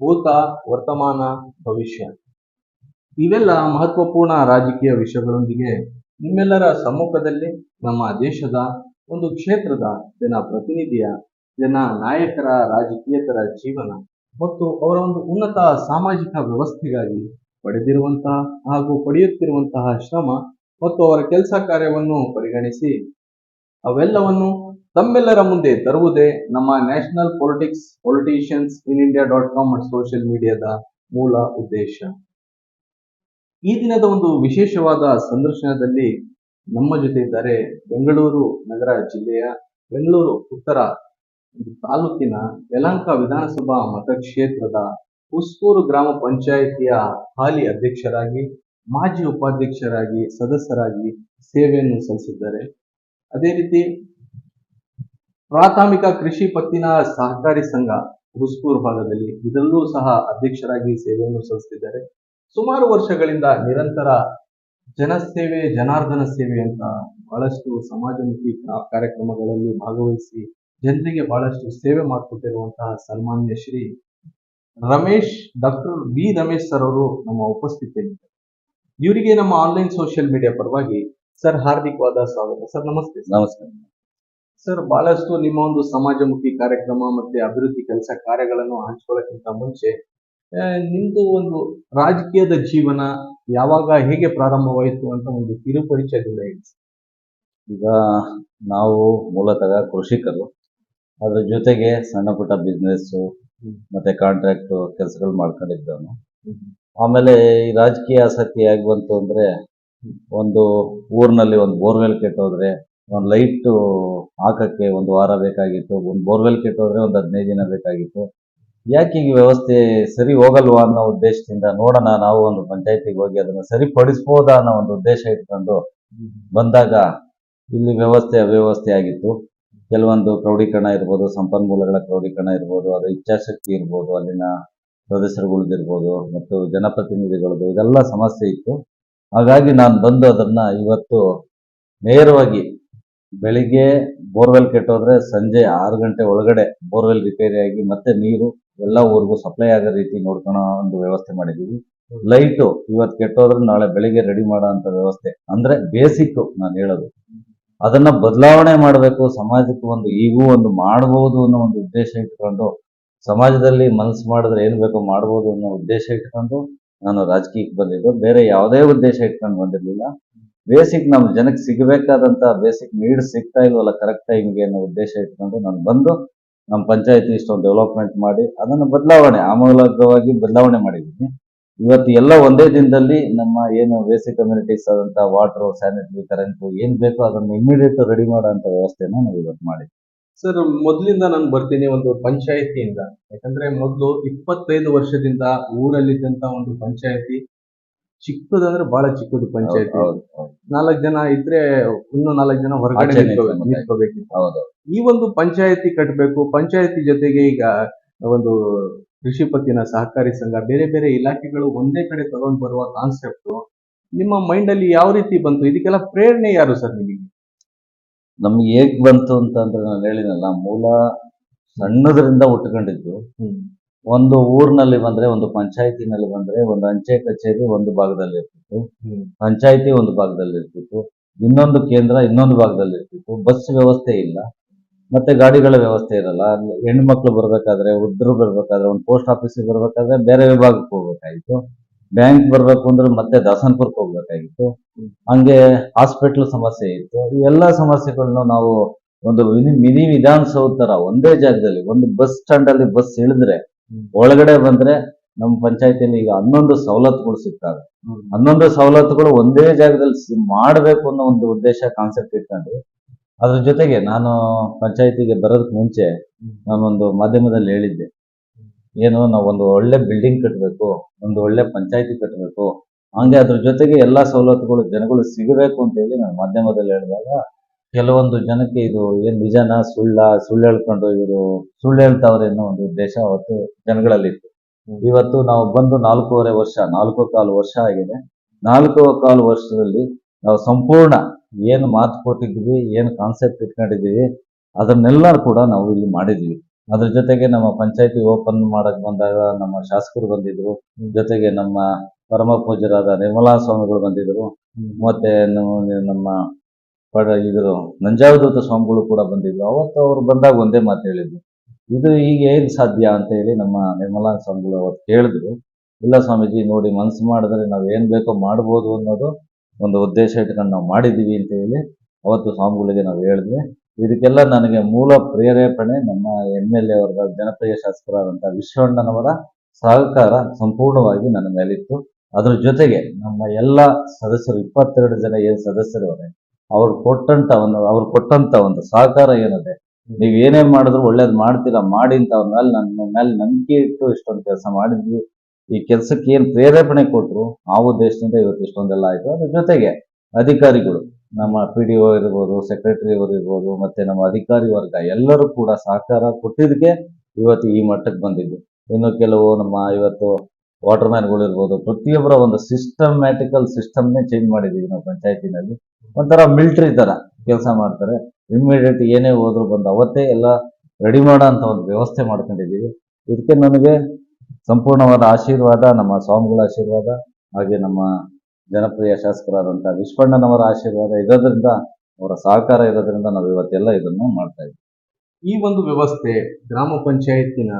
ಭೂತ, ವರ್ತಮಾನ, ಭವಿಷ್ಯ. ಇವೆಲ್ಲ ಮಹತ್ವಪೂರ್ಣ ರಾಜಕೀಯ ವಿಷಯಗಳೊಂದಿಗೆ ನಿಮ್ಮೆಲ್ಲರ ಸಮ್ಮುಖದಲ್ಲಿ ನಮ್ಮ ದೇಶದ ಒಂದು ಕ್ಷೇತ್ರದ ಜನ ಪ್ರತಿನಿಧಿಯ, ಜನ ನಾಯಕರ ರಾಜಕೀಯತರ ಜೀವನ ಮತ್ತು ಅವರ ಒಂದು ಉನ್ನತ ಸಾಮಾಜಿಕ ವ್ಯವಸ್ಥೆಗಾಗಿ ಪಡೆದಿರುವಂತಹ ಹಾಗೂ ಪಡೆಯುತ್ತಿರುವಂತಹ ಶ್ರಮ ಮತ್ತು ಅವರ ಕೆಲಸ ಕಾರ್ಯವನ್ನು ಪರಿಗಣಿಸಿ ಅವೆಲ್ಲವನ್ನು ತಮ್ಮೆಲ್ಲರ ಮುಂದೆ ತರುವುದೇ ನಮ್ಮ national politics politicians in India dot com social ಮೀಡಿಯಾದ ಮೂಲ ಉದ್ದೇಶ. ಈ ದಿನದ ಒಂದು ವಿಶೇಷವಾದ ಸಂದರ್ಶನದಲ್ಲಿ ನಮ್ಮ ಜೊತೆ ಇದ್ದಾರೆ ಬೆಂಗಳೂರು ನಗರ ಜಿಲ್ಲೆಯ ಬೆಂಗಳೂರು ಉತ್ತರ ತಾಲೂಕಿನ ಯಲಂಕ ವಿಧಾನಸಭಾ ಮತಕ್ಷೇತ್ರದ ಉಸ್ಕೂರು ಗ್ರಾಮ ಪಂಚಾಯಿತಿಯ ಹಾಲಿ ಅಧ್ಯಕ್ಷರಾಗಿ, ಮಾಜಿ ಉಪಾಧ್ಯಕ್ಷರಾಗಿ, ಸದಸ್ಯರಾಗಿ ಸೇವೆಯನ್ನು ಸಲ್ಲಿಸಿದ್ದಾರೆ. ಅದೇ ರೀತಿ ಪ್ರಾಥಮಿಕ ಕೃಷಿ ಪತ್ತಿನ ಸಹಕಾರಿ ಸಂಘ ಹುಸ್ಕೂರ್ ಭಾಗದಲ್ಲಿ ಇದರಲ್ಲೂ ಸಹ ಅಧ್ಯಕ್ಷರಾಗಿ ಸೇವೆಯನ್ನು ಸಲ್ಲಿಸುತ್ತಿದ್ದಾರೆ ಸುಮಾರು ವರ್ಷಗಳಿಂದ ನಿರಂತರ ಜನಸೇವೆ, ಜನಾರ್ದನ ಸೇವೆ ಅಂತ ಬಹಳಷ್ಟು ಸಮಾಜಮುಖಿ ಕಾರ್ಯಕ್ರಮಗಳಲ್ಲಿ ಭಾಗವಹಿಸಿ ಜನರಿಗೆ ಬಹಳಷ್ಟು ಸೇವೆ ಮಾಡಿಕೊಟ್ಟಿರುವಂತಹ ಸನ್ಮಾನ್ಯ Shri Ramesh, doctor B Ramesh sir ಅವರು ನಮ್ಮ ಉಪಸ್ಥಿತಿಯಲ್ಲಿದ್ದಾರೆ. ಇವರಿಗೆ ನಮ್ಮ ಆನ್ಲೈನ್ ಸೋಷಿಯಲ್ ಮೀಡಿಯಾ ಪರವಾಗಿ ಸರ್ ಹಾರ್ದಿಕವಾದ ಸ್ವಾಗತ. ಸರ್ ನಮಸ್ತೆ. ನಮಸ್ಕಾರ ಸರ್ ಬಹಳಷ್ಟು ನಿಮ್ಮ ಒಂದು ಸಮಾಜಮುಖಿ ಕಾರ್ಯಕ್ರಮ ಮತ್ತೆ ಅಭಿವೃದ್ಧಿ ಕೆಲಸ ಕಾರ್ಯಗಳನ್ನು ಹಂಚ್ಕೊಳ್ಳೋಕ್ಕಿಂತ ಮುಂಚೆ ನಿಮ್ದು ಒಂದು ರಾಜಕೀಯದ ಜೀವನ ಯಾವಾಗ ಹೇಗೆ ಪ್ರಾರಂಭವಾಯಿತು ಅಂತ ಒಂದು ಕಿರು ಪರಿಚಯದಿಂದ ಹೇಳಿ ಈಗ ನಾವು ಮೂಲತಃ ಕೃಷಿಕರು. ಅದ್ರ ಜೊತೆಗೆ ಸಣ್ಣ ಪುಟ್ಟ ಬಿಸ್ನೆಸ್ಸು ಮತ್ತೆ ಕಾಂಟ್ರಾಕ್ಟ್ ಕೆಲಸಗಳು ಮಾಡ್ಕೊಂಡಿದ್ದವನು. ಆಮೇಲೆ ಈ ರಾಜಕೀಯ ಆಸಕ್ತಿ ಹೇಗೆ ಬಂತು ಅಂದ್ರೆ ಒಂದು ಊರಿನಲ್ಲಿ ಒಂದು ಬೋರ್ವೆಲ್ ಕೆಟ್ಟೋದ್ರೆ, ಒಂದು ಲೈಟ್ ಹಾಕಕ್ಕೆ ಒಂದು ವಾರ ಬೇಕಾಗಿತ್ತು, ಒಂದು ಬೋರ್ವೆಲ್ ಕೆಟ್ಟೋದ್ರೆ ಒಂದು ಹದಿನೈದು ದಿನ ಬೇಕಾಗಿತ್ತು. ಯಾಕೆ ಈ ವ್ಯವಸ್ಥೆ ಸರಿ ಹೋಗಲ್ವಾ ಅನ್ನೋ ಉದ್ದೇಶದಿಂದ ನೋಡೋಣ ನಾವು ಒಂದು ಪಂಚಾಯತಿಗೆ ಹೋಗಿ ಅದನ್ನ ಸರಿಪಡಿಸ್ಬೋದಾ ಅನ್ನೋ ಒಂದು ಉದ್ದೇಶ ಇಟ್ಕೊಂಡು ಬಂದಾಗ ಇಲ್ಲಿ ವ್ಯವಸ್ಥೆ ಅವ್ಯವಸ್ಥೆ ಆಗಿತ್ತು. ಕೆಲವೊಂದು ಕ್ರೌಢೀಕರಣ ಇರ್ಬೋದು, ಸಂಪನ್ಮೂಲಗಳ ಕ್ರೌಢೀಕರಣ ಇರ್ಬೋದು, ಅದು ಇಚ್ಛಾಶಕ್ತಿ ಇರ್ಬೋದು, ಅಲ್ಲಿನ ಸದಸ್ಯರುಗಳದ್ದಿರ್ಬೋದು ಮತ್ತು ಜನಪ್ರತಿನಿಧಿಗಳದ್ದು, ಇದೆಲ್ಲ ಸಮಸ್ಯೆ ಇತ್ತು. ಹಾಗಾಗಿ ನಾನು ಬಂದು ಅದನ್ನ ಇವತ್ತು ನೇರವಾಗಿ ಬೆಳಿಗ್ಗೆ ಬೋರ್ವೆಲ್ ಕೆಟ್ಟೋದ್ರೆ ಸಂಜೆ ಆರು ಗಂಟೆ ಒಳಗಡೆ ಬೋರ್ವೆಲ್ ಆಗಿ ಮತ್ತೆ ನೀರು ಎಲ್ಲ ಊರಿಗೂ ಸಪ್ಲೈ ಆಗೋ ರೀತಿ ನೋಡ್ಕೊಳೋ ಒಂದು ವ್ಯವಸ್ಥೆ ಮಾಡಿದೀವಿ. ಲೈಟು ಇವತ್ತು ಕೆಟ್ಟೋದ್ರೆ ನಾಳೆ ಬೆಳಿಗ್ಗೆ ರೆಡಿ ಮಾಡೋ ಅಂತ ವ್ಯವಸ್ಥೆ. ಅಂದ್ರೆ ಬೇಸಿಕ್ ನಾನು ಹೇಳೋದು. ಅದನ್ನ ಬದಲಾವಣೆ ಮಾಡಬೇಕು, ಸಮಾಜಕ್ಕೆ ಒಂದು ಈಗೂ ಒಂದು ಮಾಡಬಹುದು ಅನ್ನೋ ಒಂದು ಉದ್ದೇಶ ಇಟ್ಕೊಂಡು, ಸಮಾಜದಲ್ಲಿ ಮನಸ್ಸು ಮಾಡಿದ್ರೆ ಏನ್ ಬೇಕೋ ಮಾಡ್ಬೋದು ಅನ್ನೋ ಉದ್ದೇಶ ಇಟ್ಕೊಂಡು ನಾನು ರಾಜಕೀಯಕ್ಕೆ ಬಂದಿದ್ದು, ಬೇರೆ ಯಾವುದೇ ಉದ್ದೇಶ ಇಟ್ಕೊಂಡು ಬಂದಿರಲಿಲ್ಲ. ಬೇಸಿಕ್ ನಮ್ಮ ಜನಕ್ಕೆ ಸಿಗಬೇಕಾದಂತ ಬೇಸಿಕ್ ನೀಡ್ ಸಿಗ್ತಾ ಇಲ್ವಲ್ಲ ಕರೆಕ್ಟ್ ಟೈಮ್ಗೆ ಅನ್ನೋ ಉದ್ದೇಶ ಇಟ್ಕೊಂಡು ನಾನು ಬಂದು ನಮ್ಮ ಪಂಚಾಯತಿ ಇಷ್ಟೊಂದು ಡೆವಲಪ್ಮೆಂಟ್ ಮಾಡಿ, ಅದನ್ನು ಬದಲಾವಣೆ, ಆಮೂಲಾಗ್ರವಾಗಿ ಬದಲಾವಣೆ ಮಾಡಿದ್ದೀನಿ. ಇವತ್ತು ಎಲ್ಲ ಒಂದೇ ದಿನದಲ್ಲಿ ನಮ್ಮ ಏನು ಬೇಸಿಕ್ ಕಮ್ಯುನಿಟೀಸ್ ಆದಂತ ವಾಟರ್ ಸ್ಯಾನಿಟರಿ ಕರೆಂಟು ಏನ್ ಬೇಕೋ ಅದನ್ನು ಇಮಿಡಿಯೇಟ್ ರೆಡಿ ಮಾಡೋಂಥ ವ್ಯವಸ್ಥೆನ ನಾವು ಇವತ್ತು ಮಾಡಿ ಸರ್ ಮೊದಲಿಂದ ನಾನು ಬರ್ತೀನಿ ಒಂದು ಪಂಚಾಯತಿಯಿಂದ. ಯಾಕಂದ್ರೆ ಮೊದಲು ಇಪ್ಪತ್ತೈದು ವರ್ಷದಿಂದ ಊರಲ್ಲಿದ್ದಂತ ಒಂದು ಪಂಚಾಯತಿ ಚಿಕ್ಕದಂದ್ರೆ ಬಹಳ ಚಿಕ್ಕದು ಪಂಚಾಯತಿ. ನಾಲ್ಕು ಜನ ಇದ್ರೆ ಇನ್ನೂ ನಾಲ್ಕು ಜನ ಹೊರಗಡೆ ನಿಂತ್ಕೋಬೇಕಿತ್ತು. ಈ ಒಂದು ಪಂಚಾಯತಿ ಕಟ್ಟಬೇಕು ಪಂಚಾಯತಿ ಜೊತೆಗೆ ಈಗ ಒಂದು ಕೃಷಿ ಪತ್ತಿನ ಸಹಕಾರಿ ಸಂಘ ಬೇರೆ ಬೇರೆ ಇಲಾಖೆಗಳು ಒಂದೇ ಕಡೆ ತಗೊಂಡ್ ಬರುವ ಕಾನ್ಸೆಪ್ಟ್ ನಿಮ್ಮ ಮೈಂಡ್ ಅಲ್ಲಿ ಯಾವ ರೀತಿ ಬಂತು? ಇದಕ್ಕೆಲ್ಲ ಪ್ರೇರಣೆ ಯಾರು ಸರ್ ನಿಮಗೆ? ನಮ್ಗೆ ಹೇಗ್ ಬಂತು ಅಂತಂದ್ರೆ ನಾನು ಹೇಳಿನಲ್ಲ ಮೂಲ ಸಣ್ಣದ್ರಿಂದ ಉಟ್ಕೊಂಡಿದ್ದು ಒಂದು ಊರಿನಲ್ಲಿ ಬಂದ್ರೆ ಒಂದು ಪಂಚಾಯತಿನಲ್ಲಿ ಬಂದ್ರೆ ಒಂದು ಅಂಚೆ ಕಚೇರಿ ಒಂದು ಭಾಗದಲ್ಲಿ ಇರ್ತಿತ್ತು. ಪಂಚಾಯತಿ ಒಂದು ಭಾಗದಲ್ಲಿ ಇರ್ತಿತ್ತು. ಇನ್ನೊಂದು ಕೇಂದ್ರ ಇನ್ನೊಂದು ಭಾಗದಲ್ಲಿ ಇರ್ತಿತ್ತು. ಬಸ್ ವ್ಯವಸ್ಥೆ ಇಲ್ಲ. ಮತ್ತೆ ಗಾಡಿಗಳ ವ್ಯವಸ್ಥೆ ಇರಲ್ಲ. ಹೆಣ್ಮಕ್ಳು ಬರ್ಬೇಕಾದ್ರೆ ವೃದ್ಧರು ಬರ್ಬೇಕಾದ್ರೆ ಒಂದು ಪೋಸ್ಟ್ ಆಫೀಸಿಗೆ ಬರ್ಬೇಕಾದ್ರೆ ಬೇರೆ ವಿಭಾಗಕ್ಕೆ ಹೋಗ್ಬೇಕಾಗಿತ್ತು. ಬ್ಯಾಂಕ್ ಬರ್ಬೇಕು ಅಂದ್ರೆ ಮತ್ತೆ ದಾಸನ್ಪುರಕ್ಕೆ ಹೋಗ್ಬೇಕಾಗಿತ್ತು. ಹಂಗೆ ಹಾಸ್ಪಿಟ್ಲ್ ಸಮಸ್ಯೆ ಇತ್ತು. ಈ ಎಲ್ಲಾ ಸಮಸ್ಯೆಗಳನ್ನು ನಾವು ಒಂದು ಮಿನಿ ವಿಧಾನಸೌಧ ತರ ಒಂದೇ ಜಾಗದಲ್ಲಿ, ಒಂದು ಬಸ್ ಸ್ಟ್ಯಾಂಡ್ ಅಲ್ಲಿ ಬಸ್ ಇಳಿದ್ರೆ ಒಳಗಡೆ ಬಂದ್ರೆ ನಮ್ಮ ಪಂಚಾಯತಿಯಲ್ಲಿ ಈಗ ಹನ್ನೊಂದು ಸವಲತ್ತುಗಳು ಸಿಗ್ತವೆ. ಹನ್ನೊಂದು ಸವಲತ್ತುಗಳು ಒಂದೇ ಜಾಗದಲ್ಲಿ ಮಾಡಬೇಕು ಮಾಡ್ಬೇಕು ಅನ್ನೋ ಒಂದು ಉದ್ದೇಶ ಕಾನ್ಸೆಪ್ಟ್ ಇಟ್ಕೊಂಡ್ವಿ ಅದ್ರ ಜೊತೆಗೆ ನಾನು ಪಂಚಾಯತಿಗೆ ಬರೋದಕ್ಕೆ ಮುಂಚೆ ನಾನೊಂದು ಮಾಧ್ಯಮದಲ್ಲಿ ಹೇಳಿದ್ದೆ. ಏನು ನಾವು ಒಂದು ಒಳ್ಳೆ ಬಿಲ್ಡಿಂಗ್ ಕಟ್ಟಬೇಕು ಒಂದು ಒಳ್ಳೆ ಪಂಚಾಯತಿ ಕಟ್ಟಬೇಕು ಹಂಗೆ ಅದ್ರ ಜೊತೆಗೆ ಎಲ್ಲಾ ಸವಲತ್ತುಗಳು ಜನಗಳು ಸಿಗಬೇಕು ಅಂತ ಹೇಳಿ ನಾನು ಮಾಧ್ಯಮದಲ್ಲಿ ಹೇಳಿದಾಗ ಕೆಲವೊಂದು ಜನಕ್ಕೆ ಇದು ಏನ್ ನಿಜನ ಸುಳ್ಳ ಸುಳ್ಳು ಹೇಳ್ಕೊಂಡು ಇವರು ಸುಳ್ಳು ಹೇಳ್ತಾವ್ರೆ ಅನ್ನೋ ಒಂದು ಉದ್ದೇಶ ಅವತ್ತು ಜನಗಳಲ್ಲಿ ಇತ್ತು ಇವತ್ತು ನಾವು ಬಂದು ನಾಲ್ಕೂವರೆ ವರ್ಷ ನಾಲ್ಕು ಕಾಲು ವರ್ಷ ಆಗಿದೆ. ನಾಲ್ಕು ಕಾಲು ವರ್ಷದಲ್ಲಿ ನಾವು ಸಂಪೂರ್ಣ ಏನು ಮಾತು ಕೊಟ್ಟಿದ್ವಿ ಏನು ಕಾನ್ಸೆಪ್ಟ್ ಇಟ್ಕೊಂಡಿದ್ದೀವಿ ಅದನ್ನೆಲ್ಲ ಕೂಡ ನಾವು ಇಲ್ಲಿ ಮಾಡಿದ್ವಿ ಅದ್ರ ಜೊತೆಗೆ ನಮ್ಮ ಪಂಚಾಯತಿ ಓಪನ್ ಮಾಡಕ್ ಬಂದಾಗ ನಮ್ಮ ಶಾಸಕರು ಬಂದಿದ್ರು. ಜೊತೆಗೆ ನಮ್ಮ ಪರಮ ಪೂಜ್ಯರಾದ ನಿರ್ಮಲಾ ಸ್ವಾಮಿಗಳು ಬಂದಿದ್ರು. ಮತ್ತೆ ನಮ್ಮ- ನಮ್ಮ ಪಡ ಇದ್ರು ನಂಜಾವಧೂತ ಸ್ವಾಮಿಗಳು ಕೂಡ ಬಂದಿದ್ರು. ಅವತ್ತು ಅವ್ರು ಬಂದಾಗ ಒಂದೇ ಮಾತು ಹೇಳಿದ್ರು. ಇದು ಈಗ ಏನ್ ಸಾಧ್ಯ ಅಂತ ಹೇಳಿ ನಮ್ಮ ನಿರ್ಮಲಾ ಸ್ವಾಮಿಗಳು ಅವತ್ತು ಕೇಳಿದ್ರು. ಇಲ್ಲ ಸ್ವಾಮೀಜಿ, ನೋಡಿ ಮನಸ್ಸು ಮಾಡಿದ್ರೆ ನಾವು ಏನ್ ಬೇಕೋ ಮಾಡ್ಬೋದು ಅನ್ನೋದು ಒಂದು ಉದ್ದೇಶ ಇಟ್ಕೊಂಡು ನಾವು ಮಾಡಿದೀವಿ ಅಂತ ಹೇಳಿ ಅವತ್ತು ಸ್ವಾಮಿಗಳಿಗೆ ನಾವು ಹೇಳಿದ್ವಿ. ಇದಕ್ಕೆಲ್ಲ ನನಗೆ ಮೂಲ ಪ್ರೇರೇಪಣೆ ನಮ್ಮ ಎಂ ಎಲ್ ಎ ಅವರ ಜನಪ್ರಿಯ ಶಾಸಕರಾದಂತಹ ವಿಶ್ವಣ್ಣನವರ ಸಹಕಾರ ಸಂಪೂರ್ಣವಾಗಿ ನನ್ನ ಮೇಲಿತ್ತು. ಅದ್ರ ಜೊತೆಗೆ ನಮ್ಮ ಎಲ್ಲ ಸದಸ್ಯರು, ಇಪ್ಪತ್ತೆರಡು ಜನ ಏನ್ ಅವರೇ ಅವ್ರು ಕೊಟ್ಟಂತ ಒಂದು, ಅವ್ರು ಕೊಟ್ಟಂತ ಒಂದು ಸಹಕಾರ ಏನಿದೆ, ನೀವ್ ಏನೇ ಮಾಡಿದ್ರು ಒಳ್ಳೇದ್ ಮಾಡ್ತೀರಾ, ಮಾಡಿ ಅಂತ ಅವ್ರ ಮೇಲೆ ನನ್ನ ಮೇಲೆ ನಂಬಿಕೆ ಇಟ್ಟು ಇಷ್ಟೊಂದು ಕೆಲಸ ಮಾಡಿದ್ವಿ ಈ ಕೆಲಸಕ್ಕೆ ಏನ್ ಪ್ರೇರೇಪಣೆ ಕೊಟ್ರು, ಆ ಉದ್ದೇಶದಿಂದ ಇವತ್ತು ಇಷ್ಟೊಂದೆಲ್ಲ ಆಯ್ತು. ಅದ್ರ ಜೊತೆಗೆ ಅಧಿಕಾರಿಗಳು ನಮ್ಮ ಪಿ ಡಿ ಒ ಇರ್ಬೋದು ಸೆಕ್ರೆಟರಿ ಅವರು ಇರ್ಬೋದು, ಮತ್ತೆ ನಮ್ಮ ಅಧಿಕಾರಿ ವರ್ಗ ಎಲ್ಲರೂ ಕೂಡ ಸಹಕಾರ ಕೊಟ್ಟಿದ್ದಕ್ಕೆ ಇವತ್ತು ಈ ಮಟ್ಟಕ್ಕೆ ಬಂದಿದ್ದು. ಇನ್ನು ಕೆಲವು ನಮ್ಮ ಇವತ್ತು ವಾಟರ್ ಮ್ಯಾನ್ಗಳು ಇರ್ಬೋದು, ಪ್ರತಿಯೊಬ್ಬರ ಒಂದು ಸಿಸ್ಟಮ್ಯಾಟಿಕಲ್ ಸಿಸ್ಟಮ್ನೇ ಚೇಂಜ್ ಮಾಡಿದ್ದೀವಿ ನಾವು ಪಂಚಾಯತಿನಲ್ಲಿ. ಒಂಥರ ಮಿಲ್ಟ್ರಿ ತರ ಕೆಲಸ ಮಾಡ್ತಾರೆ. ಇಮ್ಮಿಡಿಯೇಟ್ ಏನೇ ಹೋದ್ರು ಬಂದು ಅವತ್ತೇ ಎಲ್ಲ ರೆಡಿ ಮಾಡೋ ಒಂದು ವ್ಯವಸ್ಥೆ ಮಾಡ್ಕೊಂಡಿದ್ದೀವಿ. ಇದಕ್ಕೆ ನನಗೆ ಸಂಪೂರ್ಣವಾದ ಆಶೀರ್ವಾದ, ನಮ್ಮ ಸ್ವಾಮಿಗಳ ಆಶೀರ್ವಾದ, ಹಾಗೆ ನಮ್ಮ ಜನಪ್ರಿಯ ಶಾಸಕರಾದಂಥ ವಿಶ್ವಣ್ಣನವರ ಆಶೀರ್ವಾದ ಇರೋದ್ರಿಂದ ಅವರ ಸಹಕಾರ ಇರೋದ್ರಿಂದ ನಾವು ಇವತ್ತೆಲ್ಲ ಇದನ್ನು ಮಾಡ್ತಾ ಇದ್ದೀವಿ ಈ ಒಂದು ವ್ಯವಸ್ಥೆ ಗ್ರಾಮ ಪಂಚಾಯತಿನ